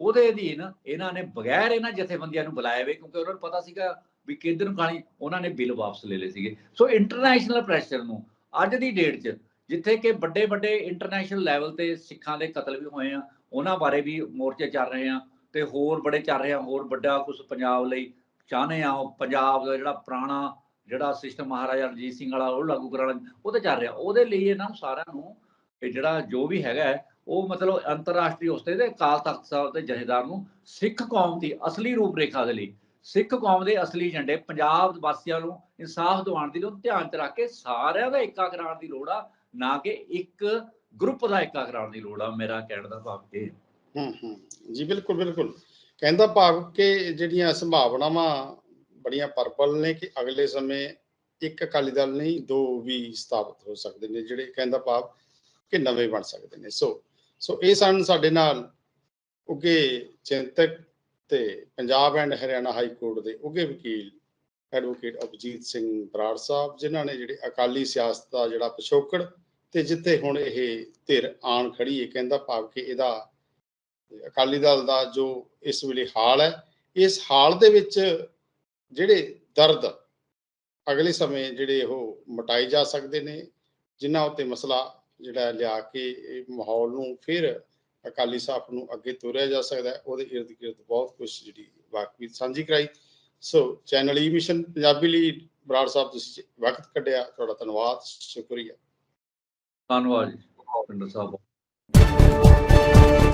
ਉਹਦੇ ਅਧੀਨ ਇਹਨਾਂ ਨੇ ਬਗੈਰ ਇਹਨਾਂ ਜਥੇਬੰਦੀਆਂ ਨੂੰ ਬੁਲਾਇਆ ਵੇ, ਕਿਉਂਕਿ ਉਹਨਾਂ ਨੂੰ ਪਤਾ ਸੀਗਾ ਵੀ ਕਿੱਧਰ ਨੂੰ ਖਾਣੀ ਉਹਨਾਂ ਨੇ ਬਿੱਲ ਵਾਪਸ ਲੈ ਲਏ ਸੀਗੇ। ਸੋ ਇੰਟਰਨੈਸ਼ਨਲ ਪ੍ਰੈਸ਼ਰ ਨੂੰ ਅੱਜ ਦੀ ਡੇਟ 'ਚ ਜਿੱਥੇ ਕਿ ਵੱਡੇ ਵੱਡੇ ਇੰਟਰਨੈਸ਼ਨਲ ਲੈਵਲ ਤੇ ਸਿੱਖਾਂ ਦੇ ਕਤਲ ਵੀ ਹੋਏ ਆ ਉਹਨਾਂ ਬਾਰੇ ਵੀ ਮੋਰਚੇ ਚੱਲ ਰਹੇ ਆ ਤੇ ਹੋਰ ਬੜੇ ਚੱਲ ਰਹੇ ਆ ਹੋਰ ਵੱਡਾ ਕੁਝ ਪੰਜਾਬ ਲਈ ਚਾਹਨੇ ਆ ਉਹ ਪੰਜਾਬ ਦਾ ਜਿਹੜਾ ਪੁਰਾਣਾ ਜਿਹੜਾ ਸਿਸਟਮ ਮਹਾਰਾਜਾ ਰਣਜੀਤ ਸਿੰਘ ਵਾਲਾ ਉਹ ਲਾਗੂ ਕਰਾਉਣਾ ਉਹ ਤਾਂ ਚੱਲ ਰਿਹਾ। ਉਹਦੇ ਲਈ ਇਹਨਾਂ ਨੂੰ ਸਾਰਿਆਂ ਨੂੰ ਇਹ ਜਿਹੜਾ ਜੋ ਵੀ ਹੈਗਾ ਹੈ, ਉਹ ਮਤਲਬ ਅੰਤਰਰਾਸ਼ਟਰੀ ਉਸਤੇ ਦੇ ਅਕਾਲ ਤਖਤ ਸਾਹਿਬ ਦੇ ਜਥੇਦਾਰ ਨੂੰ ਸਿੱਖ ਕੌਮ ਦੀ ਅਸਲੀ ਰੂਪਰੇਖਾ ਦੇ ਲਈ ਸਿੱਖ ਕੌਮ ਦੇ ਅਸਲੀ ਏਜੰਡੇ ਪੰਜਾਬ ਵਾਸੀਆਂ ਨੂੰ ਇਨਸਾਫ ਦਿਵਾਉਣ ਦੀ ਲੋੜ ਧਿਆਨ ਚ ਰੱਖ ਕੇ ਸਾਰਿਆਂ ਦਾ ਏਕਾ ਕਰਾਉਣ ਦੀ ਲੋੜ ਆ, ਨਾ ਕਿ ਇੱਕ ਗਰੁੱਪ ਦਾ ਏਕਾ ਕਰਾਉਣ ਦੀ ਲੋੜ ਆ, ਮੇਰਾ ਕਹਿਣ ਦਾ ਭਾਵ ਇਹ ਹੂੰ। ਹੂੰ ਜੀ ਬਿਲਕੁਲ ਬਿਲਕੁਲ। ਕਹਿੰਦਾ ਭਾਵ ਕਿ ਜਿਹੜੀਆਂ ਸੰਭਾਵਨਾਵਾਂ ਬੜੀਆਂ ਪਰਪਲ ਨੇ ਕਿ ਅਗਲੇ ਸਮੇਂ ਇੱਕ ਅਕਾਲੀ ਦਲ ਨਹੀਂ, ਦੋ ਵੀ ਸਥਾਪਿਤ ਹੋ ਸਕਦੇ ਨੇ, ਜਿਹੜੇ ਕਹਿੰਦਾ ਭਾਵ ਕਿ ਨਵੇਂ ਬਣ ਸਕਦੇ ਨੇ। ਸੋ ਸੋ ਇਹ ਸਨ ਸਾਡੇ ਨਾਲ ਉੱਗੇ ਚਿੰਤਕ ਤੇ Punjab and Haryana high court ਦੇ ਉੱਗੇ ਵਕੀਲ ਐਡਵੋਕੇਟ ਅਭਜੀਤ ਸਿੰਘ ਬਰਾੜ ਸਾਹਿਬ, ਜਿਨ੍ਹਾਂ ਨੇ ਜਿਹੜੇ ਅਕਾਲੀ ਸਿਆਸਤ ਦਾ ਜਿਹੜਾ ਪਿਛੋਕੜ ਤੇ ਜਿੱਥੇ ਹੁਣ ਇਹ ਧਿਰ ਆਣ ਖੜੀ ਹੈ, ਕਹਿੰਦਾ ਭਾਵ ਕਿ ਇਹਦਾ ਅਕਾਲੀ ਦਲ ਦਾ ਜੋ ਇਸ ਵੇਲੇ ਹਾਲ ਹੈ, ਇਸ ਹਾਲ ਦੇ ਵਿੱਚ ਜਿਹੜੇ ਦਰਦ ਅਗਲੇ ਸਮੇਂ ਜਿਹੜੇ ਉਹ ਮਟਾਏ ਜਾ ਸਕਦੇ ਨੇ, ਜਿਨ੍ਹਾਂ ਉੱਤੇ ਮਸਲਾ ਜਿਹੜਾ ਲਿਆ ਕੇ ਮਾਹੌਲ ਨੂੰ ਫਿਰ ਅਕਾਲੀ ਸਾਹਿਬ ਨੂੰ ਅੱਗੇ ਤੋਰਿਆ ਜਾ ਸਕਦਾ ਹੈ ਉਹਦੇ ird gird ਬਹੁਤ ਕੁਝ ਜਿਹੜੀ ਵਾਕਫੀਅਤ ਸਾਂਝੀ ਕਰਾਈ। So channel E mission Punjabi ਲਈ ਬਰਾੜ ਸਾਹਿਬ ਤੁਸੀਂ ਵਕਤ ਕੱਢਿਆ ਤੁਹਾਡਾ ਧੰਨਵਾਦ ਸ਼ੁਕਰੀਆ। ਧੰਨਵਾਦ ਜੀ ਪਿੰਡ ਸਾਹਿਬ।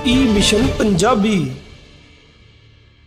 e E mission Punjabi.